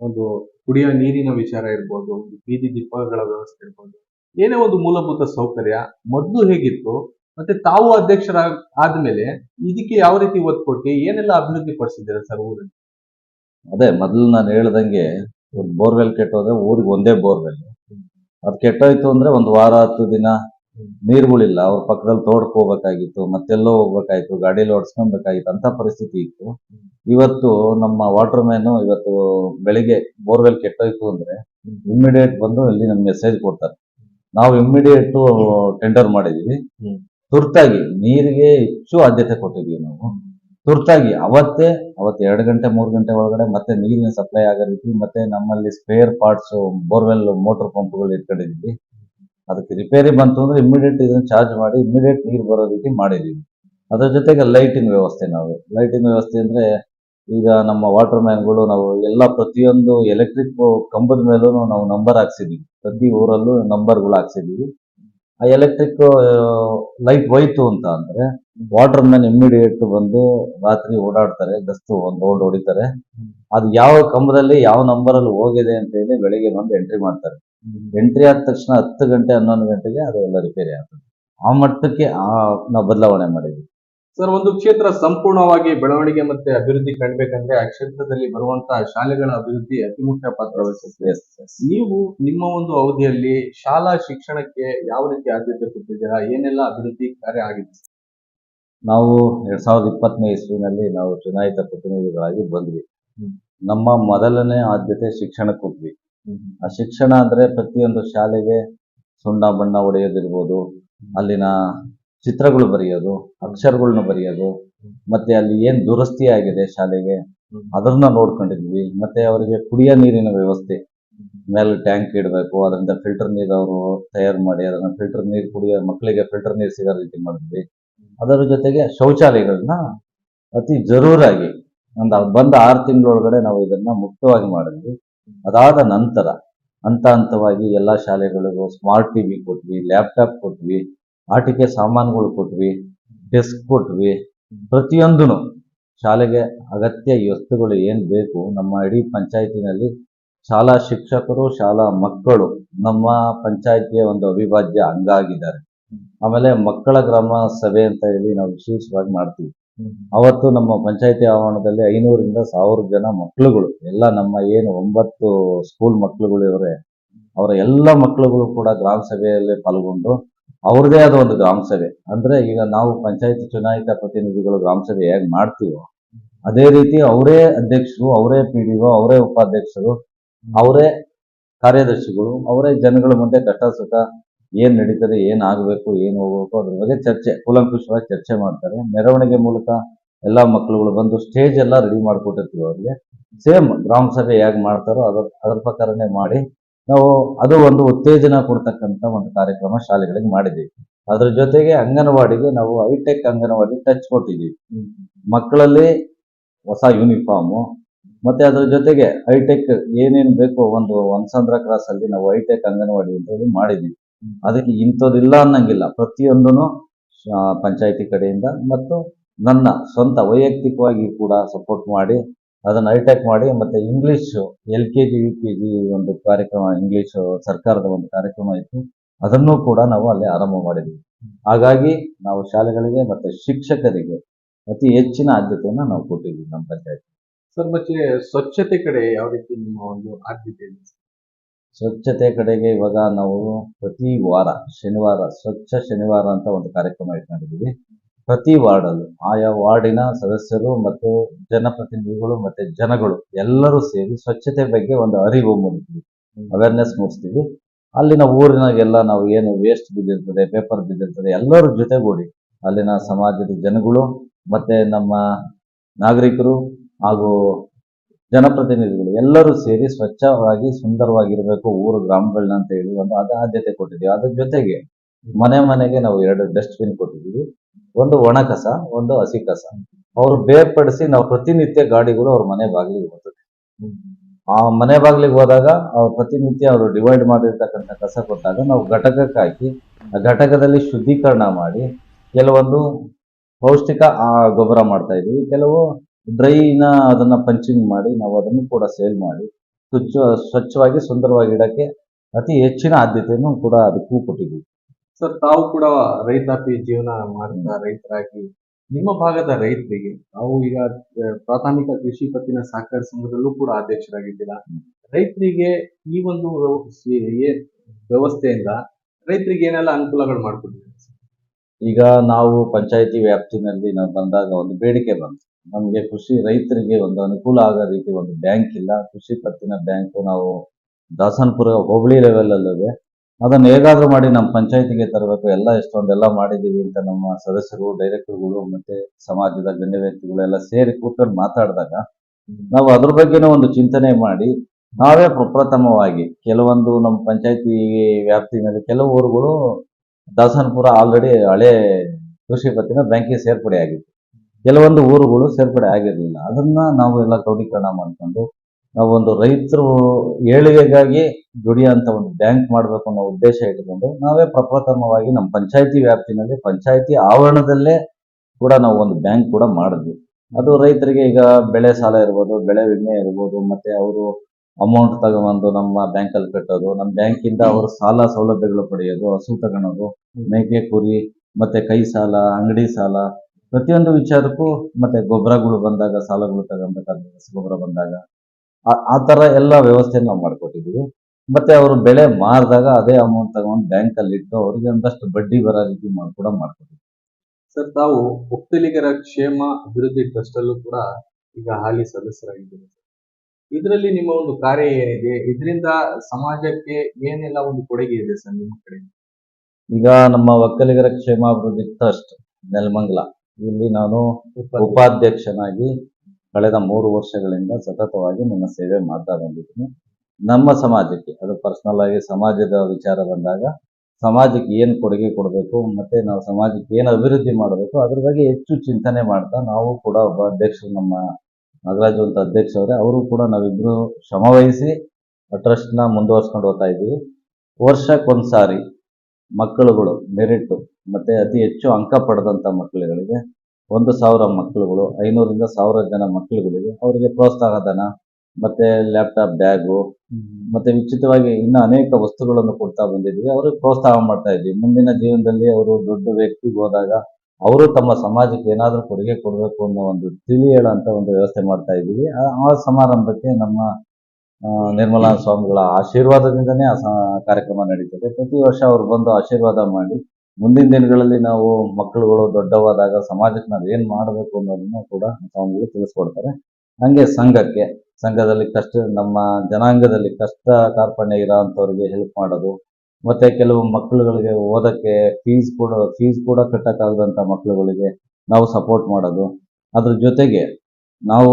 ಒಂದು ಕುಡಿಯೋ ನೀರಿನ ವಿಚಾರ ಇರ್ಬೋದು ಬೀದಿ ದೀಪಗಳ ವ್ಯವಸ್ಥೆ ಇರ್ಬೋದು ಏನೇ ಒಂದು ಮೂಲಭೂತ ಸೌಕರ್ಯ ಮೊದಲು ಹೇಗಿತ್ತು ಮತ್ತೆ ತಾವು ಅಧ್ಯಕ್ಷರ ಆದ್ಮೇಲೆ ಇದಕ್ಕೆ ಯಾವ ರೀತಿ ಒತ್ತು ಕೊಟ್ಟು ಏನೆಲ್ಲ ಅಭಿವೃದ್ಧಿ ಪಡಿಸಿದ್ದೀರಾ ಸರ್ ಊರಲ್ಲಿ? ಅದೇ ಮೊದಲು ನಾನು ಹೇಳ್ದಂಗೆ ಒಂದು ಬೋರ್ವೆಲ್ ಕೆಟ್ಟೋದ್ರೆ ಊರಿಗೆ ಒಂದೇ ಬೋರ್ವೆಲ್. ಅದು ಕೆಟ್ಟೋಯ್ತು ಅಂದ್ರೆ ಒಂದು ವಾರ ಹತ್ತು ದಿನ ನೀರುಗಳಿಲ್ಲ. ಅವ್ರ ಪಕ್ಕದಲ್ಲಿ ತೋಟಕ್ಕೆ ಹೋಗ್ಬೇಕಾಗಿತ್ತು, ಮತ್ತೆಲ್ಲೋ ಹೋಗ್ಬೇಕಾಯ್ತು ಗಾಡಿಯಲ್ಲಿ ಓಡಿಸ್ಕೊಬೇಕಾಗಿತ್ತು ಅಂತ ಪರಿಸ್ಥಿತಿ ಇತ್ತು. ಇವತ್ತು ನಮ್ಮ ವಾಟರ್ ಮ್ಯಾನ್ ಇವತ್ತು ಬೆಳಿಗ್ಗೆ ಬೋರ್ವೆಲ್ ಕೆಟ್ಟೋಯ್ತು ಅಂದ್ರೆ ಇಮ್ಮಿಡಿಯೇಟ್ ಬಂದು ಇಲ್ಲಿ ನಮ್ಗೆ ಮೆಸೇಜ್ ಕೊಡ್ತಾರೆ. ನಾವು ಇಮ್ಮಿಡಿಯೇಟ್ ಟೆಂಡರ್ ಮಾಡಿದೀವಿ. ತುರ್ತಾಗಿ ನೀರಿಗೆ ಹೆಚ್ಚು ಆದ್ಯತೆ ಕೊಟ್ಟಿದ್ವಿ ನಾವು. ತುರ್ತಾಗಿ ಅವತ್ತೇ, ಅವತ್ತು ಎರಡು ಗಂಟೆ, ಮೂರು ಗಂಟೆ ಒಳಗಡೆ ಮತ್ತೆ ನೀರಿನ ಸಪ್ಲೈ ಆಗೋ ರೀತಿ ಮತ್ತೆ ನಮ್ಮಲ್ಲಿ ಸ್ಪೇರ್ ಪಾರ್ಟ್ಸ್ ಬೋರ್ವೆಲ್ ಮೋಟರ್ ಪಂಪ್ಗಳು ಇಟ್ಕೊಂಡಿದ್ವಿ. ಅದಕ್ಕೆ ರಿಪೇರಿ ಬಂತು ಅಂದ್ರೆ ಇಮಿಡಿಯೇಟ್ ಇದನ್ನ ಚಾರ್ಜ್ ಮಾಡಿ ಇಮಿಡಿಯೇಟ್ ನೀರು ಬರೋ ರೀತಿ ಮಾಡಿದೀವಿ. ಅದರ ಜೊತೆಗೆ ಲೈಟಿನ ವ್ಯವಸ್ಥೆ ನಾವು. ಲೈಟಿನ ವ್ಯವಸ್ಥೆ ಅಂದ್ರೆ ಈಗ ನಮ್ಮ ವಾಟರ್ ಮ್ಯಾನ್ಗಳು ನಾವು ಎಲ್ಲ ಪ್ರತಿಯೊಂದು ಎಲೆಕ್ಟ್ರಿಕ್ ಕಂಬದ ಮೇಲೂ ನಾವು ನಂಬರ್ ಹಾಕ್ಸಿದೀವಿ. ಪ್ರತಿ ಊರಲ್ಲೂ ನಂಬರ್ಗಳು ಹಾಕ್ಸಿದೀವಿ. ಆ ಎಲೆಕ್ಟ್ರಿಕ್ ಲೈಟ್ ಹೋಯ್ತು ಅಂತ ಅಂದ್ರೆ ವಾಟರ್ ಮ್ಯಾನ್ ಇಮ್ಮಿಡಿಯೇಟ್ ಬಂದು ರಾತ್ರಿ ಓಡಾಡ್ತಾರೆ ಗಸ್ತು ಒಂದು ಓಲ್ಡ್ ಹೊಡಿತಾರೆ. ಅದು ಯಾವ ಕಂಬದಲ್ಲಿ, ಯಾವ ನಂಬರ್ ಅಲ್ಲಿ ಹೋಗಿದೆ ಅಂತ ಹೇಳಿ ಬೆಳಿಗ್ಗೆ ಬಂದು ಎಂಟ್ರಿ ಮಾಡ್ತಾರೆ. ಎಂಟ್ರಿ ಆದ ತಕ್ಷಣ ಹತ್ತು ಗಂಟೆ ಹನ್ನೊಂದು ಗಂಟೆಗೆ ಅದು ಎಲ್ಲ ರಿಪೇರಿ ಆಗ್ತದೆ ಆ ಮಟ್ಟಕ್ಕೆ ಆ, ನಾವು ಬದಲಾವಣೆ ಮಾಡಿದ್ವಿ ಸರ್ ಒಂದು ಕ್ಷೇತ್ರ ಸಂಪೂರ್ಣವಾಗಿ ಬೆಳವಣಿಗೆ ಮತ್ತೆ ಅಭಿವೃದ್ಧಿ ಕಾಣ್ಬೇಕಂದ್ರೆ ಆ ಕ್ಷೇತ್ರದಲ್ಲಿ ಬರುವಂತಹ ಶಾಲೆಗಳ ಅಭಿವೃದ್ಧಿ ಅತಿ ಮುಖ್ಯ ಪಾತ್ರ ವಹಿಸುತ್ತೆ. ನೀವು ನಿಮ್ಮ ಒಂದು ಅವಧಿಯಲ್ಲಿ ಶಾಲಾ ಶಿಕ್ಷಣಕ್ಕೆ ಯಾವ ರೀತಿ ಆದ್ಯತೆ ಕೊಟ್ಟಿದ್ದೀರಾ? ಏನೆಲ್ಲ ಅಭಿವೃದ್ಧಿ ಕಾರ್ಯ ಆಗಿದೆ? ನಾವು ಎರಡ್ ಸಾವಿರದ ಇಪ್ಪತ್ತನೇ ಇಸ್ವಿನಲ್ಲಿ ನಾವು ಚುನಾಯಿತ ಪ್ರತಿನಿಧಿಗಳಾಗಿ ಬಂದ್ವಿ. ನಮ್ಮ ಮೊದಲನೇ ಆದ್ಯತೆ ಶಿಕ್ಷಣ ಕೊಟ್ವಿ ಆ ಶಿಕ್ಷಣ ಅಂದ್ರೆ ಪ್ರತಿಯೊಂದು ಶಾಲೆಗೆ ಸುಣ್ಣ ಬಣ್ಣ ಹೊಡೆಯೋದಿರ್ಬೋದು ಅಲ್ಲಿನ ಚಿತ್ರಗಳು ಬರೆಯೋದು ಅಕ್ಷರಗಳನ್ನ ಬರೆಯೋದು, ಮತ್ತೆ ಅಲ್ಲಿ ಏನ್ ದುರಸ್ತಿ ಆಗಿದೆ ಶಾಲೆಗೆ, ಅದನ್ನ ನೋಡ್ಕೊಂಡಿದ್ವಿ. ಮತ್ತೆ ಅವರಿಗೆ ಕುಡಿಯೋ ನೀರಿನ ವ್ಯವಸ್ಥೆ. ಮೇಲೆ ಟ್ಯಾಂಕ್ ಇಡಬೇಕು, ಅದರಿಂದ ಫಿಲ್ಟರ್ ನೀರು ಅವರು ತಯಾರು ಮಾಡಿ, ಅದನ್ನ ಫಿಲ್ಟರ್ ನೀರು ಕುಡಿಯೋ ಮಕ್ಕಳಿಗೆ ಫಿಲ್ಟರ್ ನೀರು ಸಿಗೋ ರೀತಿ ಮಾಡಿದ್ವಿ. ಅದರ ಜೊತೆಗೆ ಶೌಚಾಲಯಗಳನ್ನ ಅತಿ ಜರೂರಾಗಿ, ಒಂದು ಬಂದ ಆರು ತಿಂಗಳೊಳಗಡೆ ನಾವು ಇದನ್ನ ಮುಕ್ತವಾಗಿ ಮಾಡಿದ್ವಿ. ಅದಾದ ನಂತರ, ಹಂತ ಹಂತವಾಗಿ ಎಲ್ಲಾ ಶಾಲೆಗಳಿಗೂ ಸ್ಮಾರ್ಟ್ ಟಿವಿ ಕೊಟ್ವಿ ಲ್ಯಾಪ್ಟಾಪ್ ಕೊಟ್ವಿ. ಆಟಿಕೆ ಸಾಮಾನುಗಳು ಕೊಟ್ವಿ, ಡೆಸ್ಕ್ ಕೊಟ್ವಿ ಪ್ರತಿಯೊಂದೂ ಶಾಲೆಗೆ ಅಗತ್ಯ ವಸ್ತುಗಳು ಏನು ಬೇಕು, ನಮ್ಮ ಇಡೀ ಪಂಚಾಯತಿನಲ್ಲಿ ಶಾಲಾ ಶಿಕ್ಷಕರು, ಶಾಲಾ ಮಕ್ಕಳು ನಮ್ಮ ಪಂಚಾಯತಿಯ ಒಂದು ಅವಿಭಾಜ್ಯ ಅಂಗ ಆಗಿದ್ದಾರೆ ಆಮೇಲೆ ಮಕ್ಕಳ ಗ್ರಾಮ ಸಭೆ ಅಂತ ಹೇಳಿ ನಾವು ವಿಶೇಷವಾಗಿ ಮಾಡ್ತೀವಿ. ಅವತ್ತು ನಮ್ಮ ಪಂಚಾಯತಿ ಆವರಣದಲ್ಲಿ ಐನೂರಿಂದ ಸಾವಿರ ಜನ ಮಕ್ಕಳುಗಳು, ಎಲ್ಲ ನಮ್ಮ ಏನು ಒಂಬತ್ತು ಸ್ಕೂಲ್ ಮಕ್ಕಳುಗಳು ಅವರ ಎಲ್ಲ ಮಕ್ಕಳುಗಳು ಕೂಡ ಗ್ರಾಮ ಸಭೆಯಲ್ಲಿ ಪಾಲ್ಗೊಂಡು ಅವ್ರದೇ ಆದ ಒಂದು ಗ್ರಾಮ ಸಭೆ. ಅಂದ್ರೆ ಈಗ ನಾವು ಪಂಚಾಯತ್ ಚುನಾಯಿತ ಪ್ರತಿನಿಧಿಗಳು ಗ್ರಾಮ ಸಭೆ ಹೇಗೆ ಮಾಡ್ತೀವೋ, ಅದೇ ರೀತಿ ಅವರೇ ಅಧ್ಯಕ್ಷರು, ಅವರೇ ಪಿ ಡಿ ಅವರೇ ಉಪಾಧ್ಯಕ್ಷರು, ಅವರೇ ಕಾರ್ಯದರ್ಶಿಗಳು, ಅವರೇ ಜನಗಳ ಮುಂದೆ ಕಷ್ಟ ಸುಖ ಏನ್ ನಡೀತದೆ, ಏನ್ ಆಗ್ಬೇಕು, ಏನ್ ಹೋಗ್ಬೇಕು ಅದ್ರ ಬಗ್ಗೆ ಚರ್ಚೆ, ಕೂಲಂಕುಷವಾಗಿ ಚರ್ಚೆ ಮಾಡ್ತಾರೆ. ಮೆರವಣಿಗೆ ಮೂಲಕ ಎಲ್ಲಾ ಮಕ್ಕಳುಗಳು ಬಂದು ಸ್ಟೇಜ್ ಎಲ್ಲ ರೆಡಿ ಮಾಡ್ಕೊಟ್ಟಿರ್ತೀವಿ ಅವ್ರಿಗೆ. ಸೇಮ್ ಗ್ರಾಮ ಸಭೆ ಹೇಗ್ ಮಾಡ್ತಾರೋ ಅದ್ರ ಅದ್ರ ಪ್ರಕಾರನೇ ಮಾಡಿ ನಾವು ಅದು ಒಂದು ಉತ್ತೇಜನ ಕೊಡ್ತಕ್ಕಂಥ ಒಂದು ಕಾರ್ಯಕ್ರಮ ಶಾಲೆಗಳಿಗೆ ಮಾಡಿದ್ದೀವಿ. ಅದ್ರ ಜೊತೆಗೆ ಅಂಗನವಾಡಿಗೆ ನಾವು ಹೈಟೆಕ್ ಅಂಗನವಾಡಿ ಟಚ್ ಕೊಟ್ಟಿದ್ವಿ ಮಕ್ಕಳಲ್ಲಿ ಹೊಸ ಯೂನಿಫಾರ್ಮು ಮತ್ತೆ ಅದ್ರ ಜೊತೆಗೆ ಹೈಟೆಕ್ ಏನೇನು ಬೇಕೋ ಒಂದು ಒಂದ್ಸಂದ್ರ ಕ್ರಾಸ್ ಅಲ್ಲಿ ನಾವು ಹೈಟೆಕ್ ಅಂಗನವಾಡಿ ಅಂತ ಹೇಳಿ ಮಾಡಿದ್ವಿ ಅದಕ್ಕೆ ಇಂಥದ್ದಿಲ್ಲ ಅನ್ನಂಗಿಲ್ಲ. ಪ್ರತಿಯೊಂದೂ ಪಂಚಾಯತಿ ಕಡೆಯಿಂದ ಮತ್ತು ನನ್ನ ಸ್ವಂತ ವೈಯಕ್ತಿಕವಾಗಿ ಕೂಡ ಸಪೋರ್ಟ್ ಮಾಡಿ ಅದನ್ನ ಹೈಟೆಕ್ ಮಾಡಿ ಮತ್ತೆ English L K G U K G ಒಂದು ಕಾರ್ಯಕ್ರಮ ಇಂಗ್ಲಿಷ್ ಸರ್ಕಾರದ ಒಂದು ಕಾರ್ಯಕ್ರಮ ಇತ್ತು. ಅದನ್ನು ಕೂಡ ನಾವು ಅಲ್ಲಿ ಆರಂಭ ಮಾಡಿದ್ವಿ. ಹಾಗಾಗಿ ನಾವು ಶಾಲೆಗಳಿಗೆ ಮತ್ತೆ ಶಿಕ್ಷಕರಿಗೆ ಅತಿ ಹೆಚ್ಚಿನ ಆದ್ಯತೆಯನ್ನು ನಾವು ಕೊಟ್ಟಿದ್ವಿ ನಮ್ಮ ಪಂಚಾಯತ್. ಸರ್ ಮತ್ತೆ ಸ್ವಚ್ಛತೆ ಕಡೆ ಯಾವ ರೀತಿ ನಿಮ್ಮ ಒಂದು ಆದ್ಯತೆ ಇದೆ? ಸ್ವಚ್ಛತೆ ಕಡೆಗೆ ಇವಾಗ ನಾವು ಪ್ರತಿ ವಾರ ಶನಿವಾರ ಸ್ವಚ್ಛ ಶನಿವಾರ ಅಂತ ಒಂದು ಕಾರ್ಯಕ್ರಮ ಇಟ್ಕೊಂಡಿದ್ದೀವಿ. ಪ್ರತಿ ವಾರ್ಡಲ್ಲೂ ಆಯಾ ವಾರ್ಡಿನ ಸದಸ್ಯರು ಮತ್ತು ಜನಪ್ರತಿನಿಧಿಗಳು ಮತ್ತೆ ಜನಗಳು ಎಲ್ಲರೂ ಸೇರಿ ಸ್ವಚ್ಛತೆ ಬಗ್ಗೆ ಒಂದು ಅರಿವು ಮೂಡಿಸ್ತೀವಿ ಅವೇರ್ನೆಸ್ ಮೂಡಿಸ್ತೀವಿ. ಅಲ್ಲಿನ ಊರಿನಾಗೆಲ್ಲ ನಾವು ಏನು ವೇಸ್ಟ್ ಬಿದ್ದಿರ್ತದೆ ಪೇಪರ್ ಬಿದ್ದಿರ್ತದೆ ಎಲ್ಲರ ಜೊತೆಗೂಡಿ ಅಲ್ಲಿನ ಸಮಾಜದ ಜನಗಳು ಮತ್ತೆ ನಮ್ಮ ನಾಗರಿಕರು ಹಾಗೂ ಜನಪ್ರತಿನಿಧಿಗಳು ಎಲ್ಲರೂ ಸೇರಿ ಸ್ವಚ್ಛವಾಗಿ ಸುಂದರವಾಗಿರಬೇಕು ಊರು ಗ್ರಾಮಗಳನ್ನ ಅಂತ ಹೇಳಿ ಒಂದು ಅದ ಆದ್ಯತೆ ಕೊಟ್ಟಿದ್ದೀವಿ ಅದ್ರ ಜೊತೆಗೆ ಮನೆ ಮನೆಗೆ ನಾವು ಎರಡು ಡಸ್ಟ್ಬಿನ್ ಕೊಟ್ಟಿದ್ದೀವಿ ಒಂದು ಒಣ ಕಸ, ಒಂದು ಹಸಿ ಕಸ. ಅವರು ಬೇರ್ಪಡಿಸಿ ನಾವು ಪ್ರತಿನಿತ್ಯ ಗಾಡಿಗಳು ಅವ್ರ ಮನೆ ಬಾಗಿಲಿಗೆ ಹೋಗ್ತದೆ. ಆ ಮನೆ ಬಾಗಿಲಿಗೆ ಹೋದಾಗ ಅವ್ರು ಪ್ರತಿನಿತ್ಯ ಅವರು ಡಿವೈಡ್ ಮಾಡಿರ್ತಕ್ಕಂಥ ಕಸ ಕೊಟ್ಟಾಗ ನಾವು ಘಟಕಕ್ಕೆ ಹಾಕಿ, ಆ ಘಟಕದಲ್ಲಿ ಶುದ್ಧೀಕರಣ ಮಾಡಿ, ಕೆಲವೊಂದು ಪೌಷ್ಟಿಕ ಆ ಗೊಬ್ಬರ ಮಾಡ್ತಾ ಇದ್ವಿ. ಕೆಲವು ಡ್ರೈನ ಅದನ್ನ ಪಂಚಿಂಗ್ ಮಾಡಿ ನಾವು ಅದನ್ನು ಕೂಡ ಸೇಲ್ ಮಾಡಿ, ಸ್ವಚ್ಛ, ಸ್ವಚ್ಛವಾಗಿ ಸುಂದರವಾಗಿ ಇಡಕ್ಕೆ ಅತಿ ಹೆಚ್ಚಿನ ಆದ್ಯತೆಯನ್ನು ಕೂಡ ಅದಕ್ಕೂ ಕೊಟ್ಟಿದ್ದೀವಿ. ಸರ್ ತಾವು ಕೂಡ ರೈತಾಪಿ ಜೀವನ ಮಾಡಿದ ರೈತರಾಗಿ, ನಿಮ್ಮ ಭಾಗದ ರೈತರಿಗೆ ತಾವು ಈಗ ಪ್ರಾಥಮಿಕ ಕೃಷಿ ಪತ್ತಿನ ಸಹಕಾರ ಸಂಘದಲ್ಲೂ ಕೂಡ ಅಧ್ಯಕ್ಷರಾಗಿದ್ದೀರಾ? ರೈತರಿಗೆ ಈ ಒಂದು ವ್ಯವಸ್ಥೆಯಿಂದ ರೈತರಿಗೆ ಏನೆಲ್ಲ ಅನುಕೂಲಗಳು ಮಾಡ್ಕೊಡ್ತೀವಿ ಸರ್? ಈಗ ನಾವು ಪಂಚಾಯತಿ ವ್ಯಾಪ್ತಿನಲ್ಲಿ ನಾವು ಬಂದಾಗ ಒಂದು ಬೇಡಿಕೆ ಬಂತು. ನಮಗೆ ಕೃಷಿ ರೈತರಿಗೆ ಒಂದು ಅನುಕೂಲ ಆಗೋ ರೀತಿ ಒಂದು ಬ್ಯಾಂಕ್ ಇಲ್ಲ. ಕೃಷಿ ಪತ್ತಿನ ಬ್ಯಾಂಕು ನಾವು ದಾಸನಪುರ ಹೋಬಳಿ ಲೆವೆಲ್ ಅಲ್ಲಿದೆ ಅದನ್ನು ಹೇಗಾದ್ರೂ ಮಾಡಿ ನಮ್ಮ ಪಂಚಾಯತಿಗೆ ತರಬೇಕು, ಎಲ್ಲ ಎಷ್ಟೊಂದೆಲ್ಲ ಮಾಡಿದ್ದೀವಿ ಅಂತ ನಮ್ಮ ಸದಸ್ಯರು, ಡೈರೆಕ್ಟರ್ಗಳು ಮತ್ತೆ ಸಮಾಜದ ಗಣ್ಯ ವ್ಯಕ್ತಿಗಳು ಎಲ್ಲ ಸೇರಿ ಕೂತ್ಕೊಂಡು ಮಾತಾಡಿದಾಗ ನಾವು ಅದ್ರ ಬಗ್ಗೆನೂ ಒಂದು ಚಿಂತನೆ ಮಾಡಿ ನಾವೇ ಪ್ರಪ್ರಥಮವಾಗಿ ಕೆಲವೊಂದು ನಮ್ಮ ಪಂಚಾಯತಿ ವ್ಯಾಪ್ತಿನಲ್ಲಿ ಕೆಲವು ಊರುಗಳು ದಾಸನಪುರ ಆಲ್ರೆಡಿ ಹಳೆ ಕೃಷಿ ಪತ್ತಿನ ಬ್ಯಾಂಕಿಗೆ ಸೇರ್ಪಡೆ ಆಗಿತ್ತು. ಕೆಲವೊಂದು ಊರುಗಳು ಸೇರ್ಪಡೆ ಆಗಿರಲಿಲ್ಲ. ಅದನ್ನ ನಾವು ಎಲ್ಲ ಕ್ರೋಢೀಕರಣ ಮಾಡ್ಕೊಂಡು ನಾವು ಒಂದು ರೈತರು ಏಳಿಗೆಗಾಗಿ ದುಡಿಯೋಂಥ ಒಂದು ಬ್ಯಾಂಕ್ ಮಾಡಬೇಕು ಅನ್ನೋ ಉದ್ದೇಶ ಇಟ್ಕೊಂಡು ನಾವೇ ಪ್ರಪ್ರಥಮವಾಗಿ ನಮ್ಮ ಪಂಚಾಯತಿ ವ್ಯಾಪ್ತಿನಲ್ಲಿ ಪಂಚಾಯತಿ ಆವರಣದಲ್ಲೇ ಕೂಡ ನಾವು ಒಂದು ಬ್ಯಾಂಕ್ ಕೂಡ ಮಾಡಿದ್ವಿ. ಅದು ರೈತರಿಗೆ ಈಗ ಬೆಳೆ ಸಾಲ ಇರ್ಬೋದು, ಬೆಳೆ ವಿಮೆ ಇರ್ಬೋದು, ಮತ್ತೆ ಅವರು ಅಮೌಂಟ್ ತಗೊಂಡು ನಮ್ಮ ಬ್ಯಾಂಕಲ್ಲಿ ಕಟ್ಟೋದು, ನಮ್ಮ ಬ್ಯಾಂಕಿಂದ ಅವರು ಸಾಲ ಸೌಲಭ್ಯಗಳು ಪಡೆಯೋದು, ಹಸು ತಗೊಳೋದು, ಮೇಕೆ, ಕುರಿ, ಮತ್ತೆ ಕೈ ಸಾಲ, ಅಂಗಡಿ ಸಾಲ, ಪ್ರತಿಯೊಂದು ವಿಚಾರಕ್ಕೂ ಮತ್ತೆ ಗೊಬ್ಬರಗಳು ಬಂದಾಗ, ಸಾಲಗಳು ತಗೊಬೇಕಾದ್ರೆ ಗೊಬ್ಬರ ಬಂದಾಗ ಆ- ತರ ಎಲ್ಲ ವ್ಯವಸ್ಥೆ ನಾವು ಮಾಡಿಕೊಟ್ಟಿದ್ದೀವಿ ಮತ್ತೆ ಅವರು ಬೆಳೆ ಮಾರಿದಾಗ ಅದೇ ಅಮೌಂಟ್ ತಗೊಂಡು ಬ್ಯಾಂಕಲ್ಲಿ ಇಟ್ಟು ಅವರಿಗೆ ಒಂದಷ್ಟು ಬಡ್ಡಿ ಬರೋ ರೀತಿ ಮಾಡಿ ಕೂಡ ಮಾಡ್ಕೊಟ್ಟಿದ್ದೀವಿ ಸರ್ ತಾವು ಒಕ್ಕಲಿಗರ ಕ್ಷೇಮ ಅಭಿವೃದ್ಧಿ ಟ್ರಸ್ಟ್ ಅಲ್ಲೂ ಕೂಡ ಈಗ ಹಾಲಿ ಸದಸ್ಯರಾಗಿದ್ದೀರಿ ಇದರಲ್ಲಿ ನಿಮ್ಮ ಒಂದು ಕಾರ್ಯ ಏನಿದೆ? ಇದರಿಂದ ಸಮಾಜಕ್ಕೆ ಏನೆಲ್ಲ ಒಂದು ಕೊಡುಗೆ ಇದೆ ಸರ್ ನಿಮ್ಮ ಕಡೆ? ಈಗ ನಮ್ಮ ಒಕ್ಕಲಿಗರ ಕ್ಷೇಮಾಭಿವೃದ್ಧಿ ಟ್ರಸ್ಟ್ ನೆಲಮಂಗಲ. ಇಲ್ಲಿ ನಾನು ಉಪಾಧ್ಯಕ್ಷನಾಗಿ ಕಳೆದ ಮೂರು ವರ್ಷಗಳಿಂದ ಸತತವಾಗಿ ನನ್ನ ಸೇವೆ ಮಾಡ್ತಾ ಬಂದಿದ್ದೀನಿ. ನಮ್ಮ ಸಮಾಜಕ್ಕೆ, ಅದು ಪರ್ಸನಲ್ ಆಗಿ ಸಮಾಜದ ವಿಚಾರ ಬಂದಾಗ ಸಮಾಜಕ್ಕೆ ಏನು ಕೊಡುಗೆ ಕೊಡಬೇಕು, ಮತ್ತೆ ನಾವು ಸಮಾಜಕ್ಕೆ ಏನು ಅಭಿವೃದ್ಧಿ ಮಾಡಬೇಕು, ಅದ್ರ ಬಗ್ಗೆ ಹೆಚ್ಚು ಚಿಂತನೆ ಮಾಡ್ತಾ ನಾವು ಕೂಡ ಒಬ್ಬ ಅಧ್ಯಕ್ಷರು, ನಮ್ಮ ನಾಗರಾಜು ಅಂತ ಅಧ್ಯಕ್ಷರವರೇ, ಅವರು ಕೂಡ ನಾವಿಬ್ರು ಶ್ರಮವಹಿಸಿ ಟ್ರಸ್ಟ್ನ ಮುಂದುವರ್ಸ್ಕೊಂಡು ಹೋಗ್ತಾ ಇದ್ದೀವಿ. ವರ್ಷಕ್ಕೊಂದ್ಸಾರಿ ಮಕ್ಕಳುಗಳು, ಮೆರಿಟು, ಮತ್ತೆ ಅತಿ ಹೆಚ್ಚು ಅಂಕ ಪಡೆದಂತ ಮಕ್ಕಳುಗಳಿಗೆ ಒಂದು ಸಾವಿರ ಮಕ್ಕಳುಗಳು, ಐನೂರಿಂದ ಸಾವಿರ ಜನ ಮಕ್ಕಳುಗಳಿಗೆ ಅವರಿಗೆ ಪ್ರೋತ್ಸಾಹ ಧನ, ಮತ್ತೆ ಲ್ಯಾಪ್ಟಾಪ್ ಬ್ಯಾಗು ಮತ್ತೆ ಉಚಿತವಾಗಿ ಇನ್ನು ಅನೇಕ ವಸ್ತುಗಳನ್ನು ಕೊಡ್ತಾ ಬಂದಿದ್ವಿ ಅವ್ರಿಗೆ ಪ್ರೋತ್ಸಾಹ ಮಾಡ್ತಾ ಇದ್ವಿ ಮುಂದಿನ ಜೀವನದಲ್ಲಿ ಅವರು ದೊಡ್ಡ ವ್ಯಕ್ತಿಗೆ ಹೋದಾಗ ಅವರು ತಮ್ಮ ಸಮಾಜಕ್ಕೆ ಏನಾದರೂ ಕೊಡುಗೆ ಕೊಡಬೇಕು ಅನ್ನೋ ಒಂದು ತಿಳಿ ಹೇಳೋ ಒಂದು ವ್ಯವಸ್ಥೆ ಮಾಡ್ತಾ ಇದ್ದೀವಿ. ಆ- ಸಮಾರಂಭಕ್ಕೆ ನಮ್ಮ ನಿರ್ಮಲಾ ಸ್ವಾಮಿಗಳ ಆಶೀರ್ವಾದದಿಂದನೇ ಆ ಕಾರ್ಯಕ್ರಮ ನಡೀತದೆ. ಪ್ರತಿ ವರ್ಷ ಅವರು ಬಂದು ಆಶೀರ್ವಾದ ಮಾಡಿ ಮುಂದಿನ ದಿನಗಳಲ್ಲಿ ನಾವು ಮಕ್ಕಳುಗಳು ದೊಡ್ಡವಾದಾಗ ಸಮಾಜಕ್ಕೆ ನಾವು ಏನ್ ಮಾಡಬೇಕು ಅನ್ನೋದನ್ನ ಕೂಡ ಸ್ವಾಮಿಗಳು ತಿಳಿಸ್ಕೊಡ್ತಾರೆ. ಹಂಗೆ ಸಂಘಕ್ಕೆ, ಸಂಘದಲ್ಲಿ ಕಷ್ಟ, ನಮ್ಮ ಜನಾಂಗದಲ್ಲಿ ಕಷ್ಟ ಕಾರ್ಪಣ್ಯ ಇರೋಂಥವ್ರಿಗೆ ಹೆಲ್ಪ್ ಮಾಡೋದು, ಮತ್ತೆ ಕೆಲವು ಮಕ್ಕಳುಗಳಿಗೆ ಓದಕ್ಕೆ ಫೀಸ್ ಕೂಡ ಫೀಸ್ ಕೂಡ ಕಟ್ಟಕ್ಕಾಗದಂಥ ಮಕ್ಕಳುಗಳಿಗೆ ನಾವು ಸಪೋರ್ಟ್ ಮಾಡೋದು. ಅದ್ರ ಜೊತೆಗೆ ನಾವು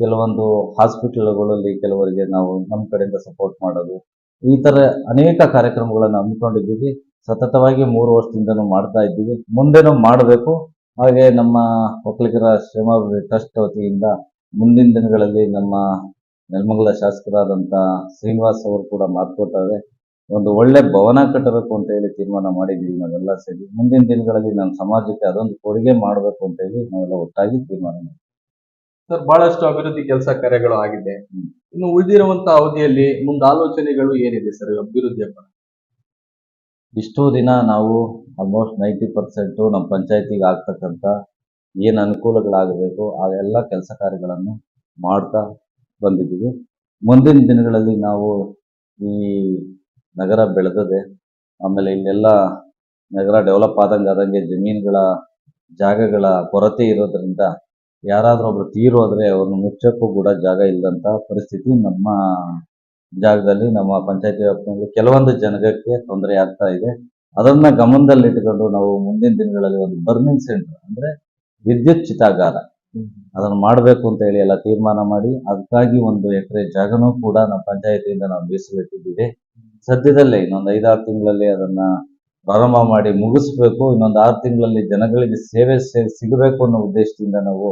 ಕೆಲವೊಂದು ಹಾಸ್ಪಿಟಲ್ಗಳಲ್ಲಿ ಕೆಲವರಿಗೆ ನಾವು ನಮ್ಮ ಕಡೆಯಿಂದ ಸಪೋರ್ಟ್ ಮಾಡೋದು. ಈ ಥರ ಅನೇಕ ಕಾರ್ಯಕ್ರಮಗಳನ್ನು ಹಮ್ಮಿಕೊಂಡಿದ್ದೀವಿ. ಸತತವಾಗಿ ಮೂರು ವರ್ಷದಿಂದನೂ ಮಾಡ್ತಾ ಇದ್ದೀವಿ. ಮುಂದೆನೂ ಮಾಡಬೇಕು. ಹಾಗೆ ನಮ್ಮ ಒಕ್ಕಲಿಗರ ಶ್ರಮ ಟ್ರಸ್ಟ್ ವತಿಯಿಂದ ಮುಂದಿನ ದಿನಗಳಲ್ಲಿ ನಮ್ಮ ನೆಲಮಂಗಲ ಶಾಸಕರಾದಂಥ ಶ್ರೀನಿವಾಸ್ ಅವರು ಕೂಡ ಮಾತುಕೊಟ್ಟಾರೆ ಒಂದು ಒಳ್ಳೆ ಭವನ ಕಟ್ಟಬೇಕು ಅಂತ ಹೇಳಿ ತೀರ್ಮಾನ ಮಾಡಿದ್ದೀವಿ ನಾವೆಲ್ಲ ಸೇರಿ. ಮುಂದಿನ ದಿನಗಳಲ್ಲಿ ನಮ್ಮ ಸಮಾಜಕ್ಕೆ ಅದೊಂದು ಕೊಡುಗೆ ಮಾಡಬೇಕು ಅಂತ ಹೇಳಿ ನಾವೆಲ್ಲ ಒಟ್ಟಾಗಿ ತೀರ್ಮಾನ ಮಾಡಿದ್ದೀವಿ. ಸರ್ ಬಹಳಷ್ಟು ಅಭಿವೃದ್ಧಿ ಕೆಲಸ ಕಾರ್ಯಗಳು ಆಗಿದೆ. ಇನ್ನು ಉಳಿದಿರುವಂತಹ ಅವಧಿಯಲ್ಲಿ ಮುಂದಾಲೋಚನೆಗಳು ಏನಿದೆ ಸರ್ ಅಭಿವೃದ್ಧಿಯ ಪರ ಇಷ್ಟೋ ದಿನ ನಾವು ಆಲ್ಮೋಸ್ಟ್ ನೈಂಟಿ ಪರ್ಸೆಂಟು ನಮ್ಮ ಪಂಚಾಯತಿಗೆ ಆಗ್ತಕ್ಕಂಥ ಏನು ಅನುಕೂಲಗಳಾಗಬೇಕು, ಆ ಎಲ್ಲ ಕೆಲಸ ಕಾರ್ಯಗಳನ್ನು ಮಾಡ್ತಾ ಬಂದಿದ್ದೀವಿ. ಮುಂದಿನ ದಿನಗಳಲ್ಲಿ ನಾವು ಈ ನಗರ ಬೆಳೆದದೆ, ಆಮೇಲೆ ಇಲ್ಲೆಲ್ಲ ನಗರ ಡೆವಲಪ್ ಆದಂಗೆ ಆದಂಗೆ ಜಮೀನುಗಳ, ಜಾಗಗಳ ಕೊರತೆ ಇರೋದ್ರಿಂದ ಯಾರಾದರೂ ಒಬ್ರು ತೀರೋದ್ರೆ ಅವ್ರನ್ನ ಮುಚ್ಚಕ್ಕೂ ಕೂಡ ಜಾಗ ಇಲ್ಲದಂಥ ಪರಿಸ್ಥಿತಿ ನಮ್ಮ ಜಾಗದಲ್ಲಿ ನಮ್ಮ ಪಂಚಾಯತಿ ವ್ಯಾಪ್ತಿಯಲ್ಲಿ ಕೆಲವೊಂದು ಜನಕ್ಕೆ ತೊಂದರೆ ಆಗ್ತಾ ಇದೆ. ಅದನ್ನ ಗಮನದಲ್ಲಿಟ್ಟುಕೊಂಡು ನಾವು ಮುಂದಿನ ದಿನಗಳಲ್ಲಿ ಒಂದು ಬರ್ನಿಂಗ್ ಸೆಂಟರ್ ಅಂದ್ರೆ ವಿದ್ಯುತ್ ಚಿತಾಗಾರ. ಅದನ್ನು ಮಾಡಬೇಕು ಅಂತ ಹೇಳಿ ಎಲ್ಲ ತೀರ್ಮಾನ ಮಾಡಿ ಅದಕ್ಕಾಗಿ ಒಂದು ಎಕರೆ ಜಾಗನೂ ಕೂಡ ನಮ್ಮ ಪಂಚಾಯತಿಯಿಂದ ನಾವು ಮೀಸಲಿಟ್ಟಿದ್ದೀವಿ. ಸದ್ಯದಲ್ಲೇ ಇನ್ನೊಂದು ಐದಾರು ತಿಂಗಳಲ್ಲಿ ಅದನ್ನ ಪ್ರಾರಂಭ ಮಾಡಿ ಮುಗಿಸ್ಬೇಕು. ಇನ್ನೊಂದು ಆರು ತಿಂಗಳಲ್ಲಿ ಜನಗಳಿಗೆ ಸೇವೆ ಸಿಗಬೇಕು ಅನ್ನೋ ಉದ್ದೇಶದಿಂದ ನಾವು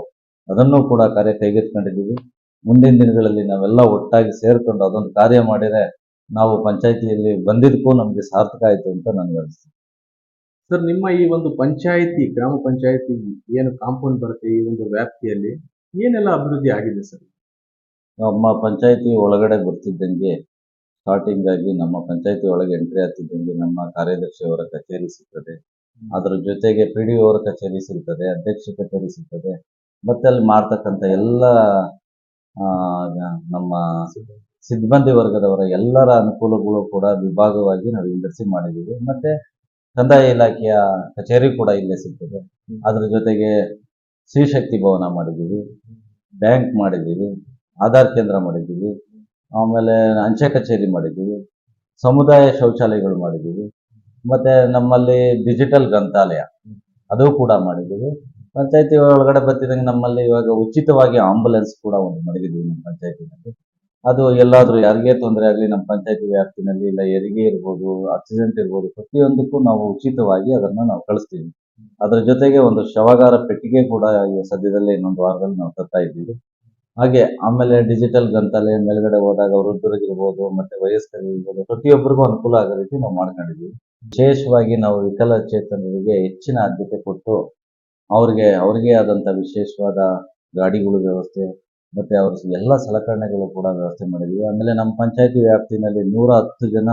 ಅದನ್ನು ಕೂಡ ಕಾರ್ಯ ಕೈಗೆತ್ಕೊಂಡಿದ್ದೀವಿ ಮುಂದಿನ ದಿನಗಳಲ್ಲಿ ನಾವೆಲ್ಲ ಒಟ್ಟಾಗಿ ಸೇರ್ಕೊಂಡು ಅದೊಂದು ಕಾರ್ಯ ಮಾಡಿದರೆ ನಾವು ಪಂಚಾಯಿತಿಯಲ್ಲಿ ಬಂದಿದ್ದಕ್ಕೂ ನಮಗೆ ಸಾರ್ಥಕ ಆಯಿತು ಅಂತ ನನಗೆ ಅನಿಸ್ತು ಸರ್ ನಿಮ್ಮ ಈ ಒಂದು ಪಂಚಾಯಿತಿ ಗ್ರಾಮ ಪಂಚಾಯಿತಿ ಏನು ಕಾಂಪೌಂಡ್ ಬರುತ್ತೆ ಈ ಒಂದು ವ್ಯಾಪ್ತಿಯಲ್ಲಿ ಏನೆಲ್ಲ ಅಭಿವೃದ್ಧಿ ಆಗಿದೆ ಸರ್? ನಮ್ಮ ಪಂಚಾಯಿತಿ ಒಳಗಡೆ ಬರ್ತಿದ್ದಂಗೆ ಸ್ಟಾರ್ಟಿಂಗ್ ಆಗಿ ನಮ್ಮ ಪಂಚಾಯಿತಿ ಒಳಗೆ ಎಂಟ್ರಿ ಆಗ್ತಿದ್ದಂಗೆ ನಮ್ಮ ಕಾರ್ಯದರ್ಶಿಯವರ ಕಚೇರಿ ಸಿಗ್ತದೆ. ಅದರ ಜೊತೆಗೆ ಪಿ ಡಿ ಅವರ ಕಚೇರಿ ಸಿಗ್ತದೆ ಅಧ್ಯಕ್ಷ ಕಚೇರಿ ಸಿಗ್ತದೆ. ಮತ್ತೆ ಅಲ್ಲಿ ಮಾಡ್ತಕ್ಕಂಥ ಎಲ್ಲ ನಮ್ಮ ಸಿಬ್ಬಂದಿ ವರ್ಗದವರ ಎಲ್ಲರ ಅನುಕೂಲಗಳು ಕೂಡ ವಿಭಾಗವಾಗಿ ನಾವು ವಿಂಗಡಿಸಿ ಮಾಡಿದ್ದೀವಿ. ಮತ್ತೆ ಕಂದಾಯ ಇಲಾಖೆಯ ಕಚೇರಿ ಕೂಡ ಇಲ್ಲೇ ಸಿಗ್ತದೆ. ಅದ್ರ ಜೊತೆಗೆ ಶ್ರೀಶಕ್ತಿ ಭವನ ಮಾಡಿದ್ದೀವಿ. ಬ್ಯಾಂಕ್ ಮಾಡಿದ್ದೀವಿ. ಆಧಾರ್ ಕೇಂದ್ರ ಮಾಡಿದ್ದೀವಿ. ಆಮೇಲೆ ಅಂಚೆ ಕಚೇರಿ ಮಾಡಿದ್ದೀವಿ. ಸಮುದಾಯ ಶೌಚಾಲಯಗಳು ಮಾಡಿದ್ದೀವಿ. ಮತ್ತೆ ನಮ್ಮಲ್ಲಿ ಡಿಜಿಟಲ್ ಗ್ರಂಥಾಲಯ, ಅದು ಕೂಡ ಮಾಡಿದ್ದೀವಿ. ಪಂಚಾಯತಿ ಒಳಗಡೆ ಬರ್ತಿದ್ದಂಗೆ ನಮ್ಮಲ್ಲಿ ಇವಾಗ ಉಚಿತವಾಗಿ ಆಂಬುಲೆನ್ಸ್ ಕೂಡ ಒಂದು ಮಡಗಿದ್ದೀವಿ ನಮ್ಮ ಪಂಚಾಯತಿನಲ್ಲಿ. ಅದು ಎಲ್ಲಾದ್ರೂ ಯಾರಿಗೆ ತೊಂದರೆ ಆಗಲಿ, ನಮ್ಮ ಪಂಚಾಯತಿ ವ್ಯಾಪ್ತಿನಲ್ಲಿ ಇಲ್ಲ ಹೆರಿಗೆ ಇರ್ಬೋದು ಆಕ್ಸಿಡೆಂಟ್ ಇರ್ಬೋದು, ಪ್ರತಿಯೊಂದಕ್ಕೂ ನಾವು ಉಚಿತವಾಗಿ ಅದನ್ನ ನಾವು ಕಳಿಸ್ತೀವಿ. ಅದರ ಜೊತೆಗೆ ಒಂದು ಶವಗಾರ ಪೆಟ್ಟಿಗೆ ಕೂಡ ಸದ್ಯದಲ್ಲೇ ಇನ್ನೊಂದು ವಾರದಲ್ಲಿ ನಾವು ತರ್ತಾ ಇದ್ದೀವಿ. ಹಾಗೆ ಆಮೇಲೆ ಡಿಜಿಟಲ್ ಗ್ರಂಥಾಲಯ ಮೇಲ್ಗಡೆ ಹೋದಾಗ ವೃದ್ಧರಿಗಿರ್ಬೋದು ಮತ್ತೆ ವಯಸ್ಕರಿಗಿರ್ಬೋದು ಪ್ರತಿಯೊಬ್ಬರಿಗೂ ಅನುಕೂಲ ಆಗೋ ರೀತಿ ನಾವು ಮಾಡ್ಕೊಂಡಿದ್ದೀವಿ. ವಿಶೇಷವಾಗಿ ನಾವು ವಿಕಲಚೇತನರಿಗೆ ಹೆಚ್ಚಿನ ಆದ್ಯತೆ ಕೊಟ್ಟು ಅವ್ರಿಗೆ ಅವ್ರಿಗೆ ಆದಂಥ ವಿಶೇಷವಾದ ಗಾಡಿಗಳ ವ್ಯವಸ್ಥೆ, ಮತ್ತೆ ಅವ್ರ ಎಲ್ಲ ಸಲಕರಣೆಗಳು ಕೂಡ ವ್ಯವಸ್ಥೆ ಮಾಡಿದ್ವಿ. ಆಮೇಲೆ ನಮ್ಮ ಪಂಚಾಯತಿ ವ್ಯಾಪ್ತಿನಲ್ಲಿ ನೂರ ಹತ್ತು ಜನ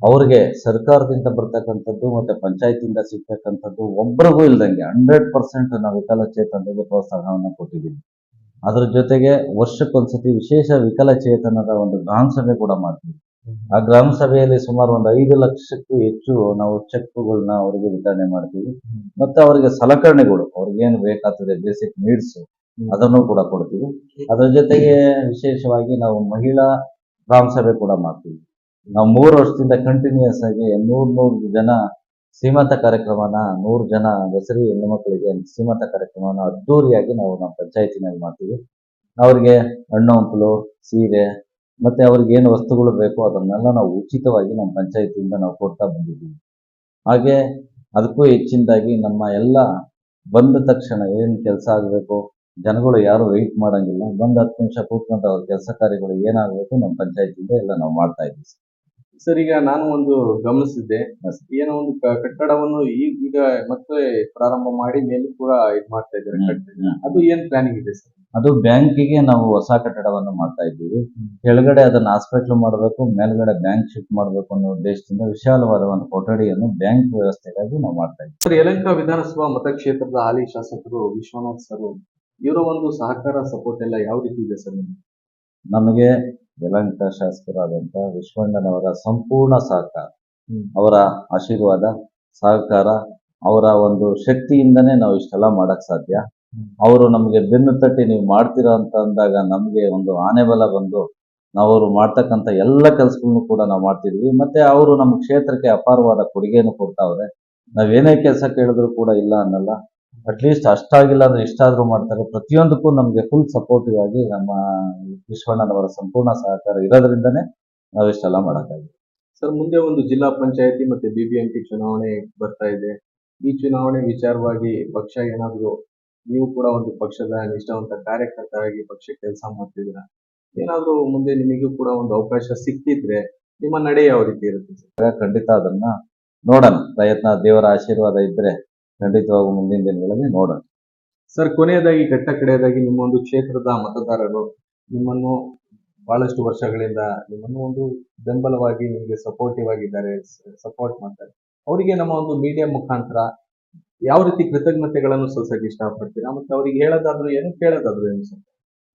ಅವ್ರಿಗೆ ಸರ್ಕಾರದಿಂದ ಬರ್ತಕ್ಕಂಥದ್ದು ಮತ್ತೆ ಪಂಚಾಯತಿಯಿಂದ ಸಿಗ್ತಕ್ಕಂಥದ್ದು ಒಬ್ಬರಿಗೂ ಇಲ್ದಂಗೆ ಹಂಡ್ರೆಡ್ ಪರ್ಸೆಂಟ್ ನಾವು ವಿಕಲಚೇತನರಿಗೆ ಪ್ರೋತ್ಸಾಹವನ್ನು ಕೊಟ್ಟಿದ್ದೀವಿ. ಅದ್ರ ಜೊತೆಗೆ ವರ್ಷಕ್ಕೊಂದ್ಸತಿ ವಿಶೇಷ ವಿಕಲಚೇತನದ ಒಂದು ಸಭೆ ಕೂಡ ಮಾಡ್ತೀವಿ. ಆ ಗ್ರಾಮ ಸಭೆಯಲ್ಲಿ ಸುಮಾರು ಒಂದು ಐದು ಲಕ್ಷಕ್ಕೂ ಹೆಚ್ಚು ನಾವು ಚೆಕ್ಗಳನ್ನ ಅವರಿಗೆ ವಿತರಣೆ ಮಾಡ್ತೀವಿ. ಮತ್ತೆ ಅವರಿಗೆ ಸಲಕರಣೆಗಳು ಅವ್ರಿಗೆ ಏನು ಬೇಕಾಗ್ತದೆ ಬೇಸಿಕ್ ನೀಡ್ಸ್ ಅದನ್ನು ಕೂಡ ಕೊಡ್ತೀವಿ. ಅದರ ಜೊತೆಗೆ ವಿಶೇಷವಾಗಿ ನಾವು ಮಹಿಳಾ ಗ್ರಾಮ ಸಭೆ ಕೂಡ ಮಾಡ್ತೀವಿ. ನಾವು ಮೂರು ವರ್ಷದಿಂದ ಕಂಟಿನ್ಯೂಸ್ ಆಗಿ ನೂರ್ ನೂರು ಜನ ಸೀಮಂತ ಕಾರ್ಯಕ್ರಮನ ನೂರು ಜನ ದಸರಿ ಹೆಣ್ಣು ಮಕ್ಕಳಿಗೆ ಸೀಮಂತ ಕಾರ್ಯಕ್ರಮನ ಅದ್ದೂರಿಯಾಗಿ ನಾವು ನಮ್ಮ ಪಂಚಾಯತಿನಲ್ಲಿ ಮಾಡ್ತೀವಿ. ಅವ್ರಿಗೆ ಹಣ್ಣು ಹಂಪಲು ಸೀರೆ ಮತ್ತೆ ಅವ್ರಿಗೆ ಏನು ವಸ್ತುಗಳು ಬೇಕೋ ಅದನ್ನೆಲ್ಲ ನಾವು ಉಚಿತವಾಗಿ ನಮ್ಮ ಪಂಚಾಯತಿಯಿಂದ ನಾವು ಕೊಡ್ತಾ ಬಂದಿದ್ದೀವಿ. ಹಾಗೆ ಅದಕ್ಕೂ ಹೆಚ್ಚಿನದಾಗಿ ನಮ್ಮ ಎಲ್ಲ ಬಂದ ತಕ್ಷಣ ಏನು ಕೆಲಸ ಆಗಬೇಕು ಜನಗಳು ಯಾರು ವೆಯ್ಟ್ ಮಾಡಂಗಿಲ್ಲ ಬಂದು ಹತ್ತು ನಿಮಿಷ ಕೂತ್ಕೊಂಡು ಅವ್ರ ಕೆಲಸ ಕಾರ್ಯಗಳು ಏನಾಗಬೇಕು ನಮ್ಮ ಪಂಚಾಯತಿಯಿಂದ ಎಲ್ಲ ನಾವು ಮಾಡ್ತಾ ಇದ್ದೀವಿ ಸರ್. ಈಗ ನಾನು ಒಂದು ಗಮನಿಸಿದ್ದೆ. ಏನೋ ಒಂದು ಕಟ್ಟಡವನ್ನು ಈಗ ಮತ್ತೆ ಪ್ರಾರಂಭ ಮಾಡಿ ಮೇಲೆ ಕೂಡ ಇದು ಮಾಡ್ತಾ. ಇದ್ದಾರೆ. ಅದು ಏನ್ ಪ್ಲಾನಿಂಗ್ ಇದೆ ಸರ್? ಅದು ಬ್ಯಾಂಕಿಗೆ ನಾವು ಹೊಸ ಕಟ್ಟಡವನ್ನು ಮಾಡ್ತಾ ಇದ್ದೀವಿ. ಕೆಳಗಡೆ ಅದನ್ನ ಹಾಸ್ಪಿಟ್ಲ್ ಮಾಡಬೇಕು ಮೇಲ್ಗಡೆ ಬ್ಯಾಂಕ್ ಶಿಫ್ಟ್ ಮಾಡಬೇಕು ಅನ್ನೋ ಉದ್ದೇಶದಿಂದ ವಿಶಾಲವಾದ ಒಂದು ಕೊಠಡಿಯನ್ನು ಬ್ಯಾಂಕ್ ವ್ಯವಸ್ಥೆಗಾಗಿ ನಾವು ಮಾಡ್ತಾ ಇದ್ದೀವಿ. ಸರ್ ಯಲಂಕ ವಿಧಾನಸಭಾ ಮತಕ್ಷೇತ್ರದ ಹಾಲಿ ಶಾಸಕರು ವಿಶ್ವನಾಥ್ ಸರ್ ಇವರ ಒಂದು ಸಹಕಾರ ಸಪೋರ್ಟ್ ಎಲ್ಲ ಯಾವ ರೀತಿ ಇದೆ ಸರ್ ನಿಮ್ಗೆ? ಯಲಂಕ ಶಾಸಕರಾದಂತಹ ವಿಶ್ವಣ್ಣನವರ ಸಂಪೂರ್ಣ ಸಹಕಾರ ಅವರ ಆಶೀರ್ವಾದ ಸಹಕಾರ ಅವರ ಒಂದು ಶಕ್ತಿಯಿಂದನೇ ನಾವು ಇಷ್ಟೆಲ್ಲ ಮಾಡಕ್ ಸಾಧ್ಯ. ಅವರು ನಮಗೆ ಬೆನ್ನು ತಟ್ಟಿ ನೀವು ಮಾಡ್ತೀರಾ ಅಂತ ಅಂದಾಗ ನಮಗೆ ಒಂದು ಆನೆ ಬಲ ಬಂದು ನಾವು ಮಾಡ್ತಕ್ಕಂಥ ಎಲ್ಲ ಕೆಲಸಗಳನ್ನು ಕೂಡ ನಾವು ಮಾಡ್ತಿದ್ವಿ. ಮತ್ತೆ ಅವರು ನಮ್ಮ ಕ್ಷೇತ್ರಕ್ಕೆ ಅಪಾರವಾದ ಕೊಡುಗೆಯನ್ನು ಕೊಡ್ತಾವ್ರೆ. ನಾವೇನೇ ಕೆಲಸ ಕೇಳಿದ್ರು ಕೂಡ ಇಲ್ಲ ಅನ್ನಲ್ಲ. ಅಟ್ಲೀಸ್ಟ್ ಅಷ್ಟಾಗಿಲ್ಲ ಅಂದ್ರೆ ಇಷ್ಟಾದ್ರೂ ಮಾಡ್ತಾರೆ. ಪ್ರತಿಯೊಂದಕ್ಕೂ ನಮಗೆ ಫುಲ್ ಸಪೋರ್ಟಿವ್ ಆಗಿ ನಮ್ಮ ವಿಶ್ವಣ್ಣನವರ ಸಂಪೂರ್ಣ ಸಹಕಾರ ಇರೋದ್ರಿಂದನೇ ನಾವು ಇಷ್ಟೆಲ್ಲ ಮಾಡೋಕ್ಕಾಗಿದೆ. ಸರ್, ಮುಂದೆ ಒಂದು ಜಿಲ್ಲಾ ಪಂಚಾಯತಿ ಮತ್ತೆ ಬಿಬಿಎಂಪಿ ಚುನಾವಣೆ ಬರ್ತಾ ಇದೆ. ಈ ಚುನಾವಣೆ ವಿಚಾರವಾಗಿ ಪಕ್ಷ ಏನಾದ್ರು ನೀವು ಕೂಡ ಒಂದು ಪಕ್ಷದ ನಿಷ್ಠಾವಂತ ಕಾರ್ಯಕರ್ತರಾಗಿ ಪಕ್ಷ ಕೆಲಸ ಮಾಡ್ತಿದ್ದೀರಾ? ಏನಾದರೂ ಮುಂದೆ ನಿಮಗೂ ಕೂಡ ಒಂದು ಅವಕಾಶ ಸಿಕ್ಕಿದ್ರೆ ನಿಮ್ಮ ನಡೆ ಯಾವ ರೀತಿ ಇರುತ್ತೆ ಸರ್? ಖಂಡಿತ ಅದನ್ನ ನೋಡೋಣ. ಪ್ರಯತ್ನ ದೇವರ ಆಶೀರ್ವಾದ ಇದ್ರೆ ಖಂಡಿತವಾಗೂ ಮುಂದಿನ ದಿನಗಳಲ್ಲಿ ನೋಡೋಣ. ಸರ್ ಕೊನೆಯದಾಗಿ ಕಟ್ಟ ಕಡೆಯದಾಗಿ ನಿಮ್ಮ ಒಂದು ಕ್ಷೇತ್ರದ ಮತದಾರರು ನಿಮ್ಮನ್ನು ಬಹಳಷ್ಟು ವರ್ಷಗಳಿಂದ ನಿಮ್ಮನ್ನು ಒಂದು ಬೆಂಬಲವಾಗಿ ನಿಮಗೆ ಸಪೋರ್ಟಿವ್ ಆಗಿದ್ದಾರೆ ಸಪೋರ್ಟ್ ಮಾಡ್ತಾರೆ. ಅವರಿಗೆ ನಮ್ಮ ಒಂದು ಮೀಡಿಯಾ ಮುಖಾಂತರ ಯಾವ ರೀತಿ ಕೃತಜ್ಞತೆಗಳನ್ನು ಸಲ್ಲಿಸಕ್ಕೆ ಇಷ್ಟಪಡ್ತೀರಾ? ಮತ್ತೆ ಅವರಿಗೆ ಹೇಳೋದಾದ್ರು ಏನು, ಕೇಳೋದಾದ್ರು ಏನು ಸರ್?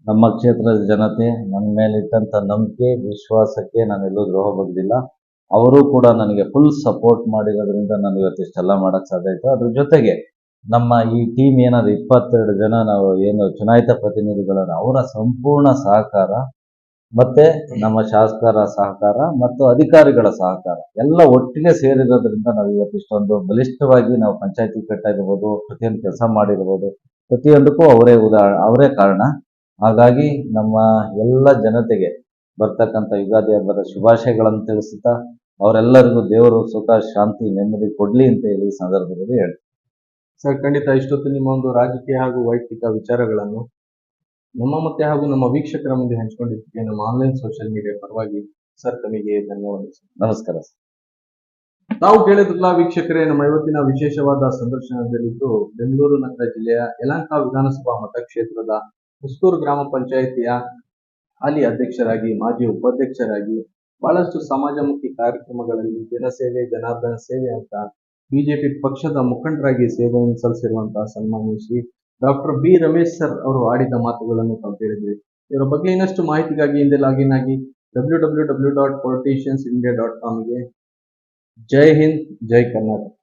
ನಮ್ಮ ಕ್ಷೇತ್ರದ ಜನತೆ ನನ್ನ ಮೇಲೆ ಇಟ್ಟಂತ ನಂಬಿಕೆ, ವಿಶ್ವಾಸಕ್ಕೆ ನಾನು ಎಲ್ಲೂ ದ್ರೋಹ ಬಗ್ದಿಲ್ಲ ಅವರು ಕೂಡ ನನಗೆ ಫುಲ್ ಸಪೋರ್ಟ್ ಮಾಡಿರೋದ್ರಿಂದ ನಾನು ಇವತ್ತು ಇಷ್ಟೆಲ್ಲ ಮಾಡಕ್ ಸಾಧ್ಯ ಆಯ್ತು. ಅದ್ರ ಜೊತೆಗೆ ನಮ್ಮ ಈ ಟೀಮ್ ಏನಾದ್ರು ಇಪ್ಪತ್ತೆರಡು ಜನ ನಾವು ಏನು ಚುನಾಯಿತ ಪ್ರತಿನಿಧಿಗಳನ್ನ, ಅವರ ಸಂಪೂರ್ಣ ಸಹಕಾರ ಮತ್ತೆ ನಮ್ಮ ಶಾಸಕರ ಸಹಕಾರ ಮತ್ತು ಅಧಿಕಾರಿಗಳ ಸಹಕಾರ ಎಲ್ಲ ಒಟ್ಟಿಗೆ ಸೇರಿರೋದ್ರಿಂದ ನಾವು ಇವತ್ತು ಇಷ್ಟೊಂದು ಬಲಿಷ್ಠವಾಗಿ ನಾವು ಪಂಚಾಯತಿ ಕಟ್ಟಾಗಿರ್ಬೋದು, ಪ್ರತಿಯೊಂದು ಕೆಲಸ ಮಾಡಿರ್ಬೋದು, ಪ್ರತಿಯೊಂದಕ್ಕೂ ಅವರೇ ಉದಾ, ಅವರೇ ಕಾರಣ. ಹಾಗಾಗಿ ನಮ್ಮ ಎಲ್ಲ ಜನತೆಗೆ ಬರ್ತಕ್ಕಂಥ ಯುಗಾದಿ ಹಬ್ಬದ ಶುಭಾಶಯಗಳನ್ನು ತಿಳಿಸುತ್ತಾ ಅವರೆಲ್ಲರಿಗೂ ದೇವರು ಸುಖ, ಶಾಂತಿ, ನೆಮ್ಮದಿ ಕೊಡ್ಲಿ ಅಂತ ಹೇಳಿ ಸಂದರ್ಭದಲ್ಲಿ ಹೇಳ್ತೀನಿ. ಸರ್, ಖಂಡಿತ ಇಷ್ಟೊತ್ತು ನಿಮ್ಮ ಒಂದು ರಾಜಕೀಯ ಹಾಗೂ ವೈಯಕ್ತಿಕ ವಿಚಾರಗಳನ್ನು ನಮ್ಮ ಮತ್ತೆ ಹಾಗೂ ನಮ್ಮ ವೀಕ್ಷಕರ ಮುಂದೆ ಹಂಚಿಕೊಂಡಿದ್ದಕ್ಕೆ ನಮ್ಮ ಆನ್ಲೈನ್ ಸೋಷಿಯಲ್ ಮೀಡಿಯಾ ಪರವಾಗಿ ಸರ್ ತಮಗೆ ಧನ್ಯವಾದ ಸರ್ ನಮಸ್ಕಾರ ಸರ್. ತಾವು ಕೇಳಿದ್ರಲ್ಲ ವೀಕ್ಷಕರೇ ನಮ್ಮ ಇವತ್ತಿನ ವಿಶೇಷವಾದ ಸಂದರ್ಶನದಲ್ಲಿದ್ದು ಬೆಂಗಳೂರು ನಗರ ಜಿಲ್ಲೆಯ ಯಲಹಂಕ ವಿಧಾನಸಭಾ ಮತಕ್ಷೇತ್ರದ ಹುಸ್ತೂರು ಗ್ರಾಮ ಪಂಚಾಯಿತಿಯ ಹಾಲಿ ಅಧ್ಯಕ್ಷರಾಗಿ ಮಾಜಿ ಉಪಾಧ್ಯಕ್ಷರಾಗಿ ಬಹಳಷ್ಟು ಸಮಾಜಮುಖಿ ಕಾರ್ಯಕ್ರಮಗಳಲ್ಲಿ ಜನಸೇವೆ ಜನಾರ್ದನ ಸೇವೆ ಅಂತ ಬಿಜೆಪಿ ಪಕ್ಷದ ಮುಖಂಡರಾಗಿ ಸೇವೆಯನ್ನು ಸಲ್ಲಿಸಿರುವಂತಹ ಸನ್ಮಾನಿಸಿ Shri doctor B Ramesh sir ಅವರು ಆಡಿದ ಮಾತುಗಳನ್ನು ತಾವು ಇವರ ಬಗ್ಗೆ ಇನ್ನಷ್ಟು ಮಾಹಿತಿಗಾಗಿ ಹಿಂದೆ ಲಾಗಿನ್ ಆಗಿ W W W dot politicians India dot ಕಾಮ್ಗೆ. ಜೈ ಹಿಂದ್, ಜೈ ಕರ್ನಾಟಕ